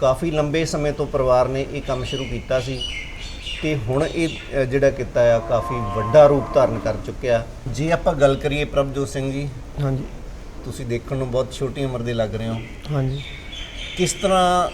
ਕਾਫੀ ਲੰਬੇ ਸਮੇਂ ਤੋਂ ਪਰਿਵਾਰ ਨੇ ਇਹ ਕੰਮ ਸ਼ੁਰੂ ਕੀਤਾ ਸੀ ਤੇ ਹੁਣ ਇਹ ਜਿਹੜਾ ਕੀਤਾ ਆ ਕਾਫੀ ਵੱਡਾ ਰੂਪ ਧਾਰਨ ਕਰ ਚੁੱਕਿਆ। ਜੇ ਆਪਾਂ ਗੱਲ ਕਰੀਏ ਪ੍ਰਭਜੋਤ ਸਿੰਘ ਜੀ ਹਾਂਜੀ। ਤੁਸੀਂ ਦੇਖਣ ਨੂੰ ਬਹੁਤ ਛੋਟੀ ਉਮਰ ਦੇ ਲੱਗ ਰਹੇ ਹੋ। ਹਾਂਜੀ। ਕਿਸ ਤਰ੍ਹਾਂ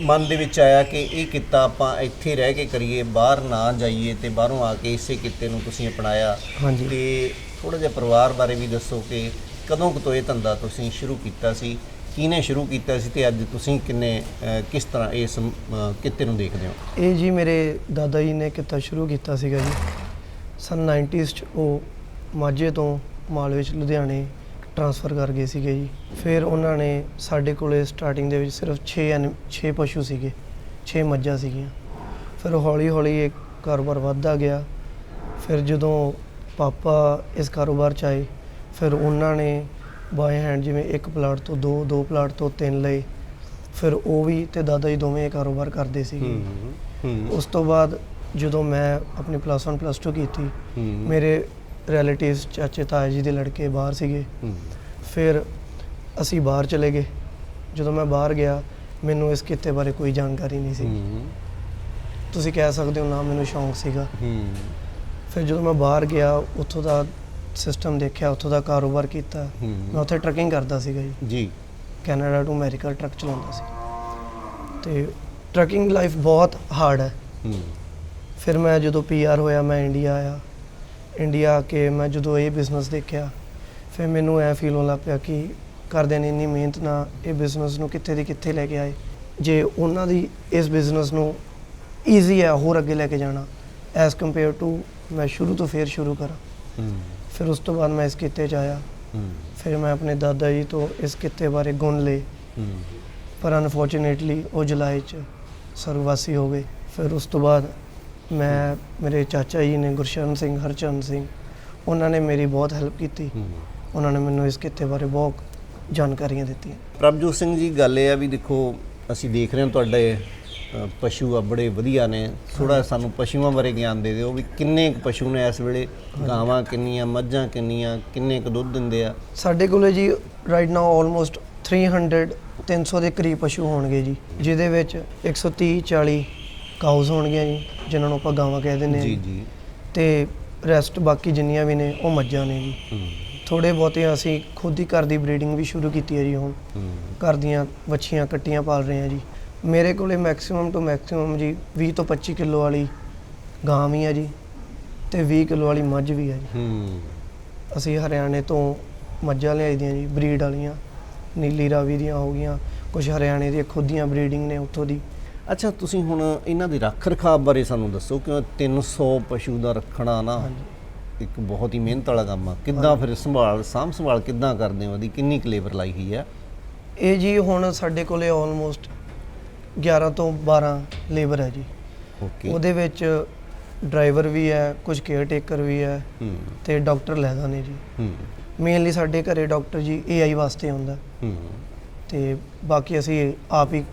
ਮਨ ਦੇ ਵਿੱਚ ਆਇਆ ਕਿ ਇਹ ਕਿੱਤਾ ਆਪਾਂ ਇੱਥੇ ਰਹਿ ਕੇ ਕਰੀਏ ਬਾਹਰ ਨਾ ਜਾਈਏ ਤੇ ਬਾਹਰੋਂ ਆ ਕੇ ਇਸੇ ਕਿੱਤੇ ਨੂੰ ਤੁਸੀਂ ਅਪਣਾਇਆ? ਹਾਂਜੀ। ਤੇ ਥੋੜਾ ਜਿਹਾ ਪਰਿਵਾਰ ਬਾਰੇ ਵੀ ਦੱਸੋ ਕਿ ਕਦੋਂ ਤੋਂ ਇਹ ਧੰਦਾ ਤੁਸੀਂ ਸ਼ੁਰੂ ਕੀਤਾ ਸੀ ਕਿਹਨੇ ਸ਼ੁਰੂ ਕੀਤਾ ਸੀ ਤੇ ਅੱਜ ਤੁਸੀਂ ਕਿੰਨੇ ਅ, ਕਿਸ ਤਰ੍ਹਾਂ ਇਸ ਅ, ਕਿੱਤੇ ਨੂੰ ਦੇਖਦੇ ਹੋ? ਇਹ ਜੀ ਮੇਰੇ ਦਾਦਾ ਜੀ ਨੇ ਕਿੱਤਾ ਸ਼ੁਰੂ ਕੀਤਾ ਸੀਗਾ ਜੀ। ਸਨ 90s ਚ ਉਹ ਮਾਝੇ ਤੋਂ ਮਾਲਵੇ ਚ ਲੁਧਿਆਣੇ ਟਰਾਂਸਫਰ ਕਰ ਗਏ ਸੀਗੇ ਜੀ। ਫਿਰ ਉਹਨਾਂ ਨੇ ਸਾਡੇ ਕੋਲੇ ਸਟਾਰਟਿੰਗ ਦੇ ਵਿੱਚ ਸਿਰਫ 6 6 ਪਸ਼ੂ ਸੀਗੇ 6 ਮੱਝਾਂ ਸੀਗੀਆਂ। ਫਿਰ ਹੌਲੀ ਹੌਲੀ ਇਹ ਕਾਰੋਬਾਰ ਵੱਧਦਾ ਗਿਆ। ਫਿਰ ਜਦੋਂ ਪਾਪਾ ਇਸ ਕਾਰੋਬਾਰ ਚ ਆਏ ਫਿਰ ਉਹਨਾਂ ਨੇ ਬਾਏ ਹੈਂਡ ਜਿਵੇਂ ਇੱਕ ਪਲਾਟ ਤੋਂ ਦੋ ਦੋ ਪਲਾਟ ਤੋਂ ਤਿੰਨ ਲਏ ਫਿਰ ਉਹ ਵੀ ਤੇ ਦਾਦਾ ਜੀ ਦੋਵੇਂ ਇਹ ਕਾਰੋਬਾਰ ਕਰਦੇ ਸੀਗੇ। ਹੂੰ ਉਸ ਤੋਂ ਬਾਅਦ ਜਦੋਂ ਮੈਂ ਆਪਣੀ ਪਲੱਸ 1 ਪਲੱਸ 2 ਕੀਤੀ ਮੇਰੇ ਰਿਲੇਟਿਵਸ ਚਾਚੇ ਤਾਏ ਜੀ ਦੇ ਲੜਕੇ ਬਾਹਰ ਸੀਗੇ। ਫਿਰ ਅਸੀਂ ਬਾਹਰ ਚਲੇ ਗਏ। ਜਦੋਂ ਮੈਂ ਬਾਹਰ ਗਿਆ ਮੈਨੂੰ ਇਸ ਕਿੱਤੇ ਬਾਰੇ ਕੋਈ ਜਾਣਕਾਰੀ ਨਹੀਂ ਸੀ। ਤੁਸੀਂ ਕਹਿ ਸਕਦੇ ਹੋ ਨਾ ਮੈਨੂੰ ਸ਼ੌਂਕ ਸੀਗਾ। ਫਿਰ ਜਦੋਂ ਮੈਂ ਬਾਹਰ ਗਿਆ ਉੱਥੋਂ ਦਾ ਸਿਸਟਮ ਦੇਖਿਆ ਉੱਥੋਂ ਦਾ ਕਾਰੋਬਾਰ ਕੀਤਾ। ਮੈਂ ਉੱਥੇ ਟਰੱਕਿੰਗ ਕਰਦਾ ਸੀਗਾ ਜੀ। ਜੀ। ਕੈਨੇਡਾ ਟੂ ਅਮਰੀਕਾ ਟਰੱਕ ਚਲਾਉਂਦਾ ਸੀ। ਤੇ ਟਰੱਕਿੰਗ ਲਾਈਫ ਬਹੁਤ ਹਾਰਡ ਹੈ। ਫਿਰ ਮੈਂ ਜਦੋਂ ਪੀਆਰ ਹੋਇਆ ਮੈਂ ਇੰਡੀਆ ਆਇਆ। ਇੰਡੀਆ ਆ ਕੇ ਮੈਂ ਜਦੋਂ ਇਹ ਬਿਜ਼ਨਸ ਦੇਖਿਆ ਫਿਰ ਮੈਨੂੰ ਐ ਫੀਲ ਹੋਣ ਲੱਗ ਪਿਆ ਕਿ ਕਰਦਿਆਂ ਨੇ ਇੰਨੀ ਮਿਹਨਤ ਨਾਲ ਇਹ ਬਿਜ਼ਨਸ ਨੂੰ ਕਿੱਥੇ ਦੀ ਕਿੱਥੇ ਲੈ ਕੇ ਆਏ। ਜੇ ਉਹਨਾਂ ਦੀ ਇਸ ਬਿਜ਼ਨਸ ਨੂੰ ਈਜ਼ੀ ਹੈ ਹੋਰ ਅੱਗੇ ਲੈ ਕੇ ਜਾਣਾ ਐਸ ਕੰਪੇਅਰ ਟੂ ਮੈਂ ਸ਼ੁਰੂ ਤੋਂ ਫੇਰ ਸ਼ੁਰੂ ਕਰਾਂ। ਫਿਰ ਉਸ ਤੋਂ ਬਾਅਦ ਮੈਂ ਇਸ ਕਿੱਤੇ 'ਚ ਆਇਆ। ਫਿਰ ਮੈਂ ਆਪਣੇ ਦਾਦਾ ਜੀ ਤੋਂ ਇਸ ਕਿੱਤੇ ਬਾਰੇ ਗੁਣ ਲਏ। ਪਰ ਅਨਫੋਰਚੂਨੇਟਲੀ ਉਹ ਜੁਲਾਈ ਚ ਸਰਗਵਾਸੀ ਹੋ ਗਏ। ਫਿਰ ਉਸ ਤੋਂ ਬਾਅਦ ਮੈਂ ਮੇਰੇ ਚਾਚਾ ਜੀ ਨੇ ਗੁਰਸ਼ਰਨ ਸਿੰਘ ਹਰਚੰਦ ਸਿੰਘ ਉਹਨਾਂ ਨੇ ਮੇਰੀ ਬਹੁਤ ਹੈਲਪ ਕੀਤੀ। ਉਹਨਾਂ ਨੇ ਮੈਨੂੰ ਇਸ ਕਿੱਤੇ ਬਾਰੇ ਬਹੁਤ ਜਾਣਕਾਰੀਆਂ ਦਿੱਤੀਆਂ। ਪ੍ਰਭਜੋਤ ਸਿੰਘ ਜੀ ਗੱਲ ਇਹ ਆ ਵੀ ਦੇਖੋ ਅਸੀਂ ਦੇਖ ਰਹੇ ਹਾਂ ਤੁਹਾਡੇ ਪਸ਼ੂ ਆ ਬੜੇ ਵਧੀਆ ਨੇ। ਥੋੜਾ ਸਾਨੂੰ ਪਸ਼ੂਆਂ ਬਾਰੇ ਗਿਆਨ ਦੇ ਦਿਓ ਵੀ ਕਿੰਨੇ ਕੁ ਪਸ਼ੂ ਨੇ ਇਸ ਵੇਲੇ ਗਾਵਾਂ ਕਿੰਨੀਆਂ ਮੱਝਾਂ ਕਿੰਨੀਆਂ ਕਿੰਨੇ ਕੁ ਦੁੱਧ ਦਿੰਦੇ ਆ। ਸਾਡੇ ਕੋਲੇ ਜੀ ਰਾਈਟ ਨਾਓ ਆਲਮੋਸਟ 300 300 ਦੇ ਕਰੀਬ ਪਸ਼ੂ ਹੋਣਗੇ ਜੀ ਜਿਹਦੇ ਵਿੱਚ 130 40 ਕਾਊਜ਼ ਹੋਣਗੀਆਂ ਜੀ ਜਿਨ੍ਹਾਂ ਨੂੰ ਆਪਾਂ ਗਾਵਾਂ ਕਹਿ ਦਿੰਦੇ ਹਾਂ। ਜੀ। ਜੀ ਤੇ ਰੈਸਟ ਬਾਕੀ ਜਿੰਨੀਆਂ ਵੀ ਨੇ ਉਹ ਮੱਝਾਂ ਨੇ ਜੀ। ਥੋੜੇ ਬਹੁਤੇ ਅਸੀਂ ਖੁਦ ਹੀ ਘਰ ਦੀ ਬਰੀਡਿੰਗ ਵੀ ਸ਼ੁਰੂ ਕੀਤੀ ਹੈ ਜੀ ਹੁਣ। ਘਰ ਦੀਆਂ ਵੱਛੀਆਂ ਕੱਟੀਆਂ ਪਾਲ ਰਹੇ ਹਾਂ ਜੀ। ਮੇਰੇ ਕੋਲੇ ਮੈਕਸਿਮਮ ਤੋਂ ਮੈਕਸਿਮਮ ਜੀ 20 ਤੋਂ 25 ਕਿਲੋ ਵਾਲੀ ਗਾਂ ਵੀ ਹੈ ਜੀ ਤੇ 20 ਕਿਲੋ ਵਾਲੀ ਮੱਝ ਵੀ ਹੈ ਜੀ। ਹੂੰ। ਅਸੀਂ ਹਰਿਆਣੇ ਤੋਂ ਮੱਝਾਂ ਲਿਆਈ ਦੀਆਂ ਜੀ ਬਰੀਡ ਵਾਲੀਆਂ ਨੀਲੀ ਰਾਵੀ ਦੀਆਂ ਹੋ ਗਈਆਂ ਕੁਝ ਹਰਿਆਣੇ ਦੀਆਂ ਖੁਦ ਦੀਆਂ ਬਰੀਡਿੰਗ ਨੇ ਉੱਥੋਂ ਦੀ। ਅੱਛਾ ਤੁਸੀਂ ਹੁਣ ਇਹਨਾਂ ਦੇ ਰੱਖ ਰਖਾਵ ਬਾਰੇ ਸਾਨੂੰ ਦੱਸੋ ਕਿ 300 ਪਸ਼ੂ ਦਾ ਰੱਖਣਾ ਨਾ ਇੱਕ ਬਹੁਤ ਹੀ ਮਿਹਨਤ ਵਾਲਾ ਕੰਮ ਆ। ਕਿੱਦਾਂ ਫਿਰ ਸੰਭਾਲ ਸਾਂਭ ਸੰਭਾਲ ਕਿੱਦਾਂ ਕਰਦੇ ਹੋ? ਉਹਦੀ ਕਿੰਨੀ ਕੁ ਲੇਬਰ ਲਾਈ ਹੋਈ ਆ ਇਹ ਜੀ ਹੁਣ ਸਾਡੇ ਕੋਲੇ ਆਲਮੋਸਟ 11 ਤੋਂ 12 ਲੇਬਰ ਹੈ ਜੀ। ਓਕੇ ਉਹਦੇ ਵਿੱਚ ਡਰਾਈਵਰ ਵੀ ਹੈ ਕੁਝ ਕੇਅਰ ਟੇਕਰ ਵੀ ਹੈ ਹੂੰ। ਤੇ ਡਾਕਟਰ ਲੈਦਾ ਨੇ ਜੀ। ਹੂੰ। ਮੇਨਲੀ ਸਾਡੇ ਘਰੇ ਡਾਕਟਰ ਜੀ ਏਆਈ ਵਾਸਤੇ ਆਉਂਦਾ। ਹੂੰ। ਤੇ ਬਾਕੀ ਅਸੀਂ ਆਪ ਹੀ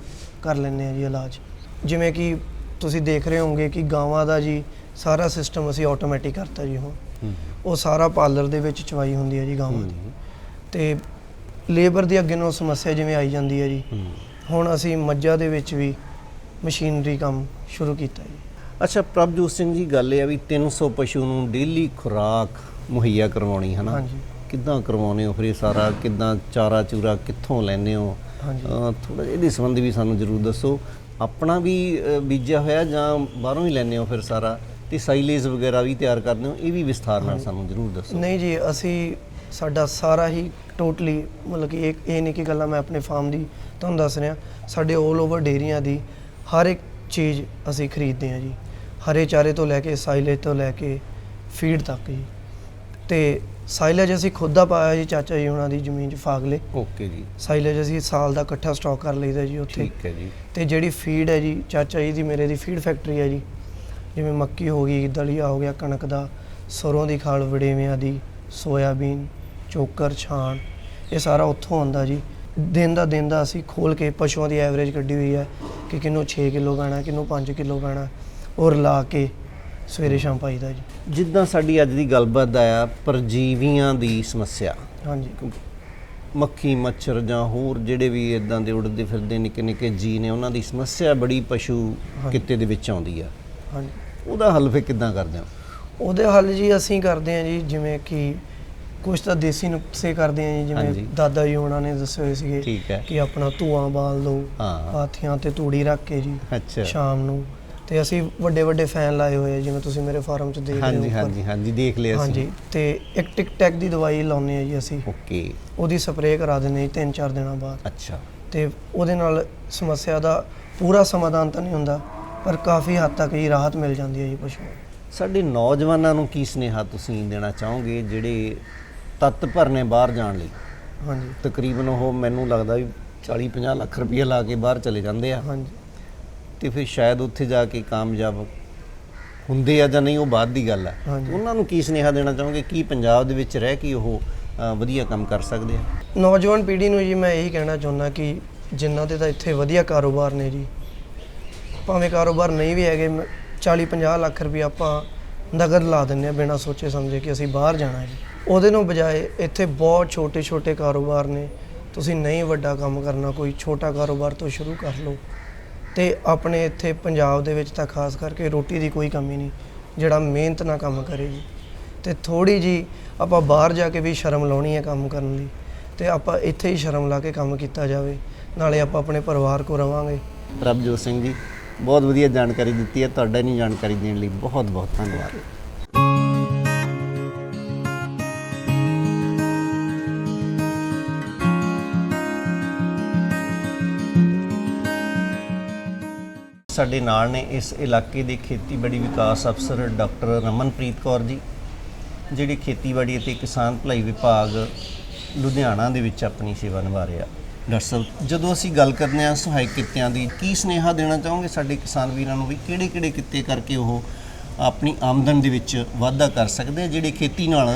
ਕਰ ਲੈਂਦੇ ਹਾਂ ਜੀ ਇਲਾਜ। ਜਿਵੇਂ ਕਿ ਤੁਸੀਂ ਦੇਖ ਰਹੇ ਹੋਵੋਗੇ ਕਿ ਗਾਵਾਂ ਦਾ ਜੀ ਸਾਰਾ ਸਿਸਟਮ ਅਸੀਂ ਆਟੋਮੈਟਿਕ ਕਰਤਾ ਜੀ ਹੁਣ। ਉਹ ਸਾਰਾ ਪਾਰਲਰ ਦੇ ਵਿੱਚ ਚਵਾਈ ਹੁੰਦੀ ਹੈ ਜੀ ਗਾਵਾਂ ਦੀ। ਤੇ ਲੇਬਰ ਦੀ ਅੱਗੇ ਨੂੰ ਸਮੱਸਿਆ ਜਿਵੇਂ ਆਈ ਜਾਂਦੀ ਹੈ ਜੀ। ਹੁਣ ਅਸੀਂ ਮੱਝਾਂ ਦੇ ਵਿੱਚ ਵੀ ਮਸ਼ੀਨਰੀ ਕੰਮ ਸ਼ੁਰੂ ਕੀਤਾ ਜੀ। ਅੱਛਾ ਪ੍ਰਭਜੋਤ ਸਿੰਘ ਜੀ ਗੱਲ ਇਹ ਆ ਵੀ 300 ਪਸ਼ੂ ਨੂੰ ਡੇਲੀ ਖੁਰਾਕ ਮੁਹੱਈਆ ਕਰਵਾਉਣੀ ਹੈ ਨਾ ਹਾਂਜੀ। ਕਿੱਦਾਂ ਕਰਵਾਉਂਦੇ ਹੋ ਫਿਰ ਇਹ ਸਾਰਾ? ਕਿੱਦਾਂ ਚਾਰਾ ਚੂਰਾ ਕਿੱਥੋਂ ਲੈਂਦੇ ਹੋ? ਥੋੜਾ ਜਿਹਾ ਇਹਦੇ ਸੰਬੰਧ ਵੀ ਸਾਨੂੰ ਜ਼ਰੂਰ ਦੱਸੋ। ਆਪਣਾ ਵੀ ਬੀਜਿਆ ਹੋਇਆ ਜਾਂ ਬਾਹਰੋਂ ਹੀ ਲੈਂਦੇ ਹੋ ਫਿਰ ਸਾਰਾ? ਤੇ ਸਾਈਲੇਜ ਵਗੈਰਾ ਵੀ ਤਿਆਰ ਕਰਦੇ ਹੋ? ਇਹ ਵੀ ਵਿਸਥਾਰ ਨਾਲ ਸਾਨੂੰ ਜ਼ਰੂਰ ਦੱਸੋ। ਨਹੀਂ ਜੀ ਅਸੀਂ ਸਾਡਾ ਸਾਰਾ ਹੀ ਟੋਟਲੀ ਮਤਲਬ ਕਿ ਇੱਕ ਇਹ ਨਹੀਂ ਕਿ ਗੱਲਾਂ ਮੈਂ ਆਪਣੇ ਫਾਰਮ ਦੀ ਤੁਹਾਨੂੰ ਦੱਸ ਰਿਹਾ ਸਾਡੇ 올 ਓਵਰ ਡੇਰੀਆਂ ਦੀ ਹਰ ਇੱਕ ਚੀਜ਼ ਅਸੀਂ ਖਰੀਦਦੇ ਹਾਂ ਜੀ। ਹਰੇ ਚਾਰੇ ਤੋਂ ਲੈ ਕੇ ਸਾਈਲੇਜ ਤੋਂ ਲੈ ਕੇ ਫੀਡ ਤੱਕ ਜੀ। ਤੇ ਸਾਈਲੇਜ ਅਸੀਂ ਖੁਦ ਦਾ ਪਾਇਆ ਜੀ ਚਾਚਾ ਜੀ ਉਹਨਾਂ ਦੀ ਜ਼ਮੀਨ 'ਚ ਫਾਗਲੇ ਓਕੇ ਜੀ। ਸਾਈਲੇਜ ਅਸੀਂ ਸਾਲ ਦਾ ਇਕੱਠਾ ਸਟਾਕ ਕਰ ਲਈਦਾ ਜੀ ਉੱਥੇ। ਠੀਕ ਹੈ ਜੀ। ਤੇ ਜਿਹੜੀ ਫੀਡ ਹੈ ਜੀ ਚਾਚਾ ਜੀ ਦੀ ਮੇਰੇ ਦੀ ਫੀਡ ਫੈਕਟਰੀ ਹੈ ਜੀ। ਜਿਵੇਂ ਮੱਕੀ ਹੋ ਗਈ ਦਲੀਆ ਹੋ ਗਿਆ ਕਣਕ ਦਾ ਸਰੋਂ ਦੀ ਖਾਲ ਵੜੇਵਿਆਂ ਦੀ ਸੋਇਆਬੀਨ ਚੋਕਰ ਛਾਣ ਇਹ ਸਾਰਾ ਉੱਥੋਂ ਆਉਂਦਾ ਜੀ। ਦਿਨ ਦਾ ਦਿਨ ਦਾ ਅਸੀਂ ਖੋਲ ਕੇ ਪਸ਼ੂਆਂ ਦੀ ਐਵਰੇਜ ਕੱਢੀ ਹੋਈ ਹੈ ਕਿ ਕਿਹਨੂੰ 6 ਕਿਲੋ ਪੈਣਾ ਕਿਹਨੂੰ 5 ਕਿਲੋ ਪੈਣਾ ਔਰ ਲਾ ਕੇ ਸਵੇਰੇ ਸ਼ਾਮ ਪਾਈਦਾ ਜੀ। ਜਿੱਦਾਂ ਸਾਡੀ ਅੱਜ ਦੀ ਗੱਲਬਾਤ ਦਾ ਆ ਪਰਜੀਵੀਆਂ ਦੀ ਸਮੱਸਿਆ। ਹਾਂਜੀ। ਮੱਖੀ ਮੱਛਰ ਜਾਂ ਹੋਰ ਜਿਹੜੇ ਵੀ ਇਦਾਂ ਦੇ ਉੜਦੇ ਫਿਰਦੇ ਨਿੱਕੇ ਨਿੱਕੇ ਜੀ ਨੇ ਉਹਨਾਂ ਦੀ ਸਮੱਸਿਆ ਬੜੀ ਪਸ਼ੂ ਕਿੱਤੇ ਦੇ ਵਿੱਚ ਆਉਂਦੀ ਆ। ਹਾਂਜੀ। ਉਹਦਾ ਹੱਲ ਫਿਰ ਕਿੱਦਾਂ ਕਰਦੇ ਹੋ? ਉਹਦੇ ਹੱਲ ਜੀ ਅਸੀਂ ਕਰਦੇ ਹਾਂ ਜੀ ਜਿਵੇਂ ਕਿ ਕੁਝ ਤਾਂ ਦੇਸੀ ਨੁਸਖੇ ਕਰਦੇ ਹਾਂ ਜੀ ਹਾਂਜੀ। ਜਿਵੇਂ ਦਾਦਾ ਜੀ ਉਹਨਾਂ ਨੇ ਦੱਸੇ ਹੋਏ ਸੀਗੇ ਠੀਕ ਹੈ। ਕਿ ਆਪਣਾ ਧੂਆਂ ਬਾਲ ਲਓ ਹਾਂ। ਪਾਥੀਆਂ ਤੇ ਤੂੜੀ ਰੱਖ ਕੇ ਜੀ ਅੱਛਾ। ਸ਼ਾਮ ਨੂੰ। ਤੇ ਅਸੀਂ ਵੱਡੇ ਵੱਡੇ ਫੈਨ ਲਾਏ ਹੋਏ ਆ ਜਿਵੇਂ ਤੁਸੀਂ ਮੇਰੇ ਫਾਰਮ 'ਚ ਦੇਖ ਰਹੇ ਹੋ ਹਾਂਜੀ ਉੱਪਰ। ਹਾਂਜੀ ਹਾਂਜੀ ਦੇਖ ਲਿਆ ਹਾਂਜੀ ਸੀ ਤੇ ਇੱਕ ਟਿਕ ਟੈਕ ਦੀ ਦਵਾਈ ਲਾਉਂਦੇ ਆ ਜੀ ਅਸੀਂ। ਓਕੇ। ਉਹਦੀ ਸਪਰੇਅ ਕਰਾ ਦਿੰਦੇ ਜੀ ਤਿੰਨ ਚਾਰ ਦਿਨਾਂ ਬਾਅਦ। ਅੱਛਾ। ਤੇ ਉਹਦੇ ਨਾਲ ਸਮੱਸਿਆ ਦਾ ਪੂਰਾ ਸਮਾਧਾਨ ਤਾਂ ਨਹੀਂ ਹੁੰਦਾ ਪਰ ਕਾਫੀ ਹੱਦ ਤੱਕ ਹੀ ਰਾਹਤ ਮਿਲ ਜਾਂਦੀ ਹੈ ਜੀ ਪਸ਼ੂ। ਸਾਡੇ ਨੌਜਵਾਨਾਂ ਨੂੰ ਕੀ ਸੁਨੇਹਾ ਤੁਸੀਂ ਦੇਣਾ ਚਾਹੋਗੇ ਜਿਹੜੇ ਤੱਤ ਭਰਨੇ ਬਾਹਰ ਜਾਣ ਲਈ। ਹਾਂਜੀ। ਤਕਰੀਬਨ ਉਹ ਮੈਨੂੰ ਲੱਗਦਾ ਵੀ 40 50 ਲੱਖ ਰੁਪਏ ਲਾ ਕੇ ਬਾਹਰ ਚਲੇ ਜਾਂਦੇ ਆ। ਹਾਂਜੀ। ਤੇ ਫਿਰ ਸ਼ਾਇਦ ਉੱਥੇ ਜਾ ਕੇ ਕਾਮਯਾਬ ਹੁੰਦੇ ਆ ਜਾਂ ਨਹੀਂ ਉਹ ਬਾਅਦ ਦੀ ਗੱਲ ਆ। ਹਾਂਜੀ। ਉਹਨਾਂ ਨੂੰ ਕੀ ਸੁਨੇਹਾ ਦੇਣਾ ਚਾਹੋਗੇ? ਕੀ ਪੰਜਾਬ ਦੇ ਵਿੱਚ ਰਹਿ ਕੇ ਉਹ ਅ, ਵਧੀਆ ਕੰਮ ਕਰ ਸਕਦੇ ਆ? ਨੌਜਵਾਨ ਪੀੜ੍ਹੀ ਨੂੰ ਜੀ ਮੈਂ ਇਹੀ ਕਹਿਣਾ ਚਾਹੁੰਦਾ ਕਿ ਜਿਨ੍ਹਾਂ ਦੇ ਤਾਂ ਇੱਥੇ ਵਧੀਆ ਕਾਰੋਬਾਰ ਨੇ ਜੀ ਭਾਵੇਂ ਕਾਰੋਬਾਰ ਨਹੀਂ ਵੀ ਹੈਗੇ 40 50 ਲੱਖ ਰੁਪਏ ਆਪਾਂ ਨਗਦ ਲਾ ਦਿੰਨੇ ਆ ਬਿਨਾਂ ਸੋਚੇ ਸਮਝੇ ਕਿ ਅਸੀਂ ਬਾਹਰ ਜਾਣਾ ਹੈ ਜੀ। ਉਹਦੇ ਨੂੰ ਬਜਾਏ ਇੱਥੇ ਬਹੁਤ ਛੋਟੇ ਛੋਟੇ ਕਾਰੋਬਾਰ ਨੇ। ਤੁਸੀਂ ਨਹੀਂ ਵੱਡਾ ਕੰਮ ਕਰਨਾ, ਕੋਈ ਛੋਟਾ ਕਾਰੋਬਾਰ ਤੋਂ ਸ਼ੁਰੂ ਕਰ ਲਓ। ਤੇ ਆਪਣੇ ਇੱਥੇ ਪੰਜਾਬ ਦੇ ਵਿੱਚ ਤਾਂ ਖਾਸ ਕਰਕੇ ਰੋਟੀ ਦੀ ਕੋਈ ਕਮੀ ਨਹੀਂ, ਜਿਹੜਾ ਮਿਹਨਤ ਨਾਲ ਕੰਮ ਕਰੇ ਜੀ। ਤੇ ਥੋੜੀ ਜੀ ਆਪਾਂ ਬਾਹਰ ਜਾ ਕੇ ਵੀ ਸ਼ਰਮ ਲਾਉਣੀ ਹੈ ਕੰਮ ਕਰਨ ਲਈ ਤੇ ਆਪਾਂ ਇੱਥੇ ਹੀ ਸ਼ਰਮ ਲਾ ਕੇ ਕੰਮ ਕੀਤਾ ਜਾਵੇ, ਨਾਲੇ ਆਪਾਂ ਆਪਣੇ ਪਰਿਵਾਰ ਕੋ ਰਵਾਂਗੇ। ਪ੍ਰਭਜੋਤ ਸਿੰਘ ਜੀ, ਬਹੁਤ ਵਧੀਆ ਜਾਣਕਾਰੀ ਦਿੱਤੀ ਹੈ, ਤੁਹਾਡਾ ਨਹੀਂ ਜਾਣਕਾਰੀ ਦੇਣ ਲਈ ਬਹੁਤ ਬਹੁਤ ਧੰਨਵਾਦ। ਸਾਡੇ ਨਾਲ ਨੇ ਇਸ ਇਲਾਕੇ ਦੇ ਖੇਤੀਬਾੜੀ ਵਿਕਾਸ ਅਫਸਰ ਡਾਕਟਰ ਰਮਨਪ੍ਰੀਤ ਕੌਰ ਜੀ, ਜਿਹੜੇ ਖੇਤੀਬਾੜੀ ਅਤੇ ਕਿਸਾਨ ਭਲਾਈ ਵਿਭਾਗ ਲੁਧਿਆਣਾ ਦੇ ਵਿੱਚ ਆਪਣੀ ਸੇਵਾ ਨਿਭਾ ਰਿਹਾ ਡਾਕਟਰ ਸਾਹਿਬ, ਜਦੋਂ ਅਸੀਂ ਗੱਲ ਕਰਦੇ ਹਾਂ ਸਹਾਇਕ ਕਿੱਤਿਆਂ ਦੀ, ਕੀ ਸਨੇਹਾ ਦੇਣਾ ਚਾਹੋਗੇ ਸਾਡੇ ਕਿਸਾਨ ਵੀਰਾਂ ਨੂੰ ਵੀ? ਕਿਹੜੇ ਕਿਹੜੇ ਕਿੱਤੇ ਕਰਕੇ ਉਹ ਆਪਣੀ ਆਮਦਨ ਦੇ ਵਿੱਚ ਵਾਧਾ ਕਰ ਸਕਦੇ ਆ, ਜਿਹੜੇ ਖੇਤੀ ਨਾਲ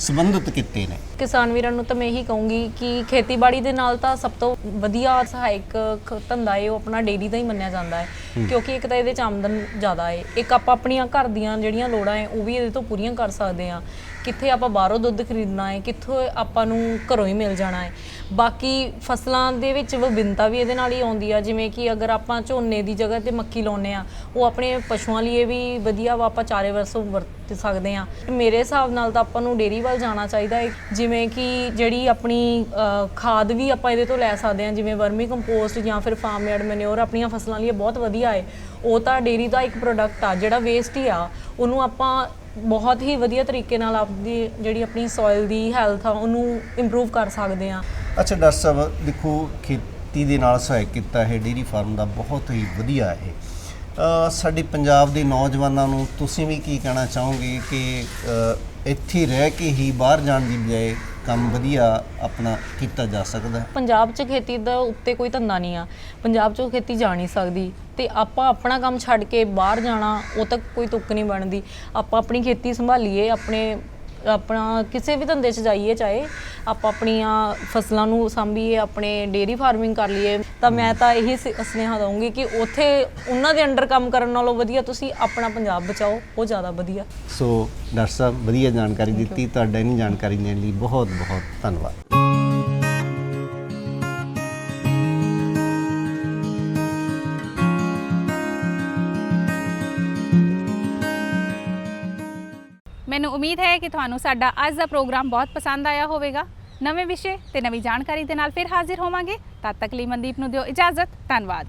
ਸੰਬੰਧਿਤ ਕਿੱਤੇ ਨੇ। ਕਿਸਾਨ ਵੀਰਾਂ ਨੂੰ ਤਾਂ ਮੈਂ ਇਹੀ ਕਹੂੰਗੀ ਕਿ ਖੇਤੀਬਾੜੀ ਦੇ ਨਾਲ ਤਾਂ ਸਭ ਤੋਂ ਵਧੀਆ ਸਹਾਇਕ ਖ- ਧੰਦਾ ਹੈ ਉਹ ਆਪਣਾ ਡੇਰੀ ਦਾ ਹੀ ਮੰਨਿਆ ਜਾਂਦਾ ਹੈ। ਕਿਉਂਕਿ ਇੱਕ ਤਾਂ ਇਹਦੇ ਚ ਆਮਦਨ ਜ਼ਿਆਦਾ ਹੈ। ਇੱਕ ਆਪਾਂ ਆਪਣੀਆਂ ਘਰ ਦੀਆਂ ਜਿਹੜੀਆਂ ਲੋੜਾਂ ਹੈ ਉਹ ਵੀ ਇਹਦੇ ਤੋਂ ਪੂਰੀਆਂ ਕਰ ਸਕਦੇ ਹਾਂ। ਕਿੱਥੇ ਆਪਾਂ ਬਾਹਰੋਂ ਦੁੱਧ ਖਰੀਦਣਾ ਹੈ, ਕਿੱਥੋਂ ਆਪਾਂ ਨੂੰ ਘਰੋਂ ਹੀ ਮਿਲ ਜਾਣਾ ਹੈ। ਬਾਕੀ ਫਸਲਾਂ ਦੇ ਵਿੱਚ ਵਿਭਿੰਨਤਾ ਵੀ ਇਹਦੇ ਨਾਲ ਹੀ ਆਉਂਦੀ ਆ, ਜਿਵੇਂ ਕਿ ਅਗਰ ਆਪਾਂ ਝੋਨੇ ਦੀ ਜਗ੍ਹਾ ਤੇ ਮੱਕੀ ਲਾਉਂਦੇ ਆ ਉਹ ਆਪਣੇ ਪਸ਼ੂਆਂ ਲਈ ਵੀ ਵਧੀਆ ਵਾ, ਆਪਾਂ ਚਾਰੇ ਵਰਸੋਂ ਵਰਤ ਸਕਦੇ ਆ ਮੇਰੇ ਹਿਸਾਬ ਨਾਲ ਤਾਂ ਆਪਾਂ ਨੂੰ ਡੇਰੀ ਵੱਲ ਜਾਣਾ ਚਾਹੀਦਾ ਹੈ, ਜਿਵੇਂ ਕਿ ਜਿਹੜੀ ਆਪਣੀ ਖਾਦ ਵੀ ਆਪਾਂ ਇਹਦੇ ਤੋਂ ਲੈ ਸਕਦੇ ਆ ਜਿਵੇਂ ਵਰਮੀ ਕੰਪੋਸਟ ਜਾਂ ਫਿਰ ਫਾਰਮ ਯਾਰਡ ਮੈਨਿਓਰ ਆਪਣੀਆਂ ਫਸਲਾਂ ਲਈ ਬਹੁਤ ਵਧੀਆ ਹੈ। ਉਹ ਤਾਂ ਡੇਰੀ ਦਾ ਇੱਕ ਪ੍ਰੋਡਕਟ ਆ, ਜਿਹੜਾ ਵੇਸਟ ਹੀ ਆ, ਉਹਨੂੰ ਆਪਾਂ ਬਹੁਤ ਹੀ ਵਧੀਆ ਤਰੀਕੇ ਨਾਲ ਆਪਦੀ ਜਿਹੜੀ ਆਪਣੀ ਸੋਇਲ ਦੀ ਹੈਲਥ ਆ, ਉਹਨੂੰ ਇੰਪਰੂਵ ਕਰ ਸਕਦੇ ਆ। ਅੱਛਾ, ਡਾਕਟਰ ਸਾਹਿਬ, ਦੇਖੋ, ਖੇਤੀ ਦੇ ਨਾਲ ਸਹਾਇਕ ਕੀਤਾ ਹੈ ਡੇਰੀ ਫਾਰਮ ਦਾ ਬਹੁਤ ਹੀ ਵਧੀਆ ਹੈ ਸਾਡੇ ਪੰਜਾਬ ਦੇ ਨੌਜਵਾਨਾਂ ਨੂੰ ਤੁਸੀਂ ਵੀ ਕੀ ਕਹਿਣਾ ਚਾਹੋਗੇ ਕਿ ਇੱਥੇ ਰਹਿ ਕੇ ਹੀ ਬਾਹਰ ਜਾਣ ਦੀ ਬਜਾਏ ਕੰਮ ਵਧੀਆ ਆਪਣਾ ਕੀਤਾ ਜਾ ਸਕਦਾ ਪੰਜਾਬ 'ਚ ਖੇਤੀ ਦਾ ਉੱਤੇ ਕੋਈ ਧੰਦਾ ਨਹੀਂ ਆ। ਪੰਜਾਬ 'ਚੋਂ ਖੇਤੀ ਜਾ ਨਹੀਂ ਸਕਦੀ ਤੇ ਆਪਾਂ ਆਪਣਾ ਕੰਮ ਛੱਡ ਕੇ ਬਾਹਰ ਜਾਣਾ, ਉਹ ਤੱਕ ਕੋਈ ਤੁੱਕ ਨਹੀਂ ਬਣਦੀ। ਆਪਾਂ ਆਪਣੀ ਖੇਤੀ ਸੰਭਾਲੀਏ, ਆਪਣੇ ਆਪਣਾ ਕਿਸੇ ਵੀ ਧੰਦੇ 'ਚ ਜਾਈਏ, ਚਾਹੇ ਆਪਾਂ ਆਪਣੀਆਂ ਫਸਲਾਂ ਨੂੰ ਸਾਂਭੀਏ, ਆਪਣੇ ਡੇਰੀ ਫਾਰਮਿੰਗ ਕਰ ਲਈਏ, ਤਾਂ ਮੈਂ ਤਾਂ ਇਹੀ ਸ- ਸੁਨੇਹਾ ਦਊਂਗੀ ਕਿ ਉੱਥੇ ਉਹਨਾਂ ਦੇ ਅੰਡਰ ਕੰਮ ਕਰਨ ਨਾਲੋਂ ਵਧੀਆ ਤੁਸੀਂ ਆਪਣਾ ਪੰਜਾਬ ਬਚਾਓ, ਉਹ ਜ਼ਿਆਦਾ ਵਧੀਆ। ਸੋ ਡਾਕਟਰ ਸਾਹਿਬ, ਵਧੀਆ ਜਾਣਕਾਰੀ ਦਿੱਤੀ, ਤੁਹਾਡਾ ਇਹਨੂੰ ਜਾਣਕਾਰੀ ਦੇਣ ਲਈ ਬਹੁਤ ਬਹੁਤ ਧੰਨਵਾਦ। ਮੈਨੂੰ ਉਮੀਦ ਹੈ ਕਿ ਤੁਹਾਨੂੰ ਸਾਡਾ ਅੱਜ ਦਾ ਪ੍ਰੋਗਰਾਮ ਬਹੁਤ ਪਸੰਦ ਆਇਆ ਹੋਵੇਗਾ। ਨਵੇਂ ਵਿਸ਼ੇ ਤੇ ਨਵੀਂ ਜਾਣਕਾਰੀ ਦੇ ਨਾਲ ਫਿਰ ਹਾਜ਼ਰ ਹੋਵਾਂਗੇ। ਤਦ ਤੱਕ ਲਈ ਮਨਦੀਪ ਨੂੰ ਦਿਓ ਇਜਾਜ਼ਤ। ਧੰਨਵਾਦ।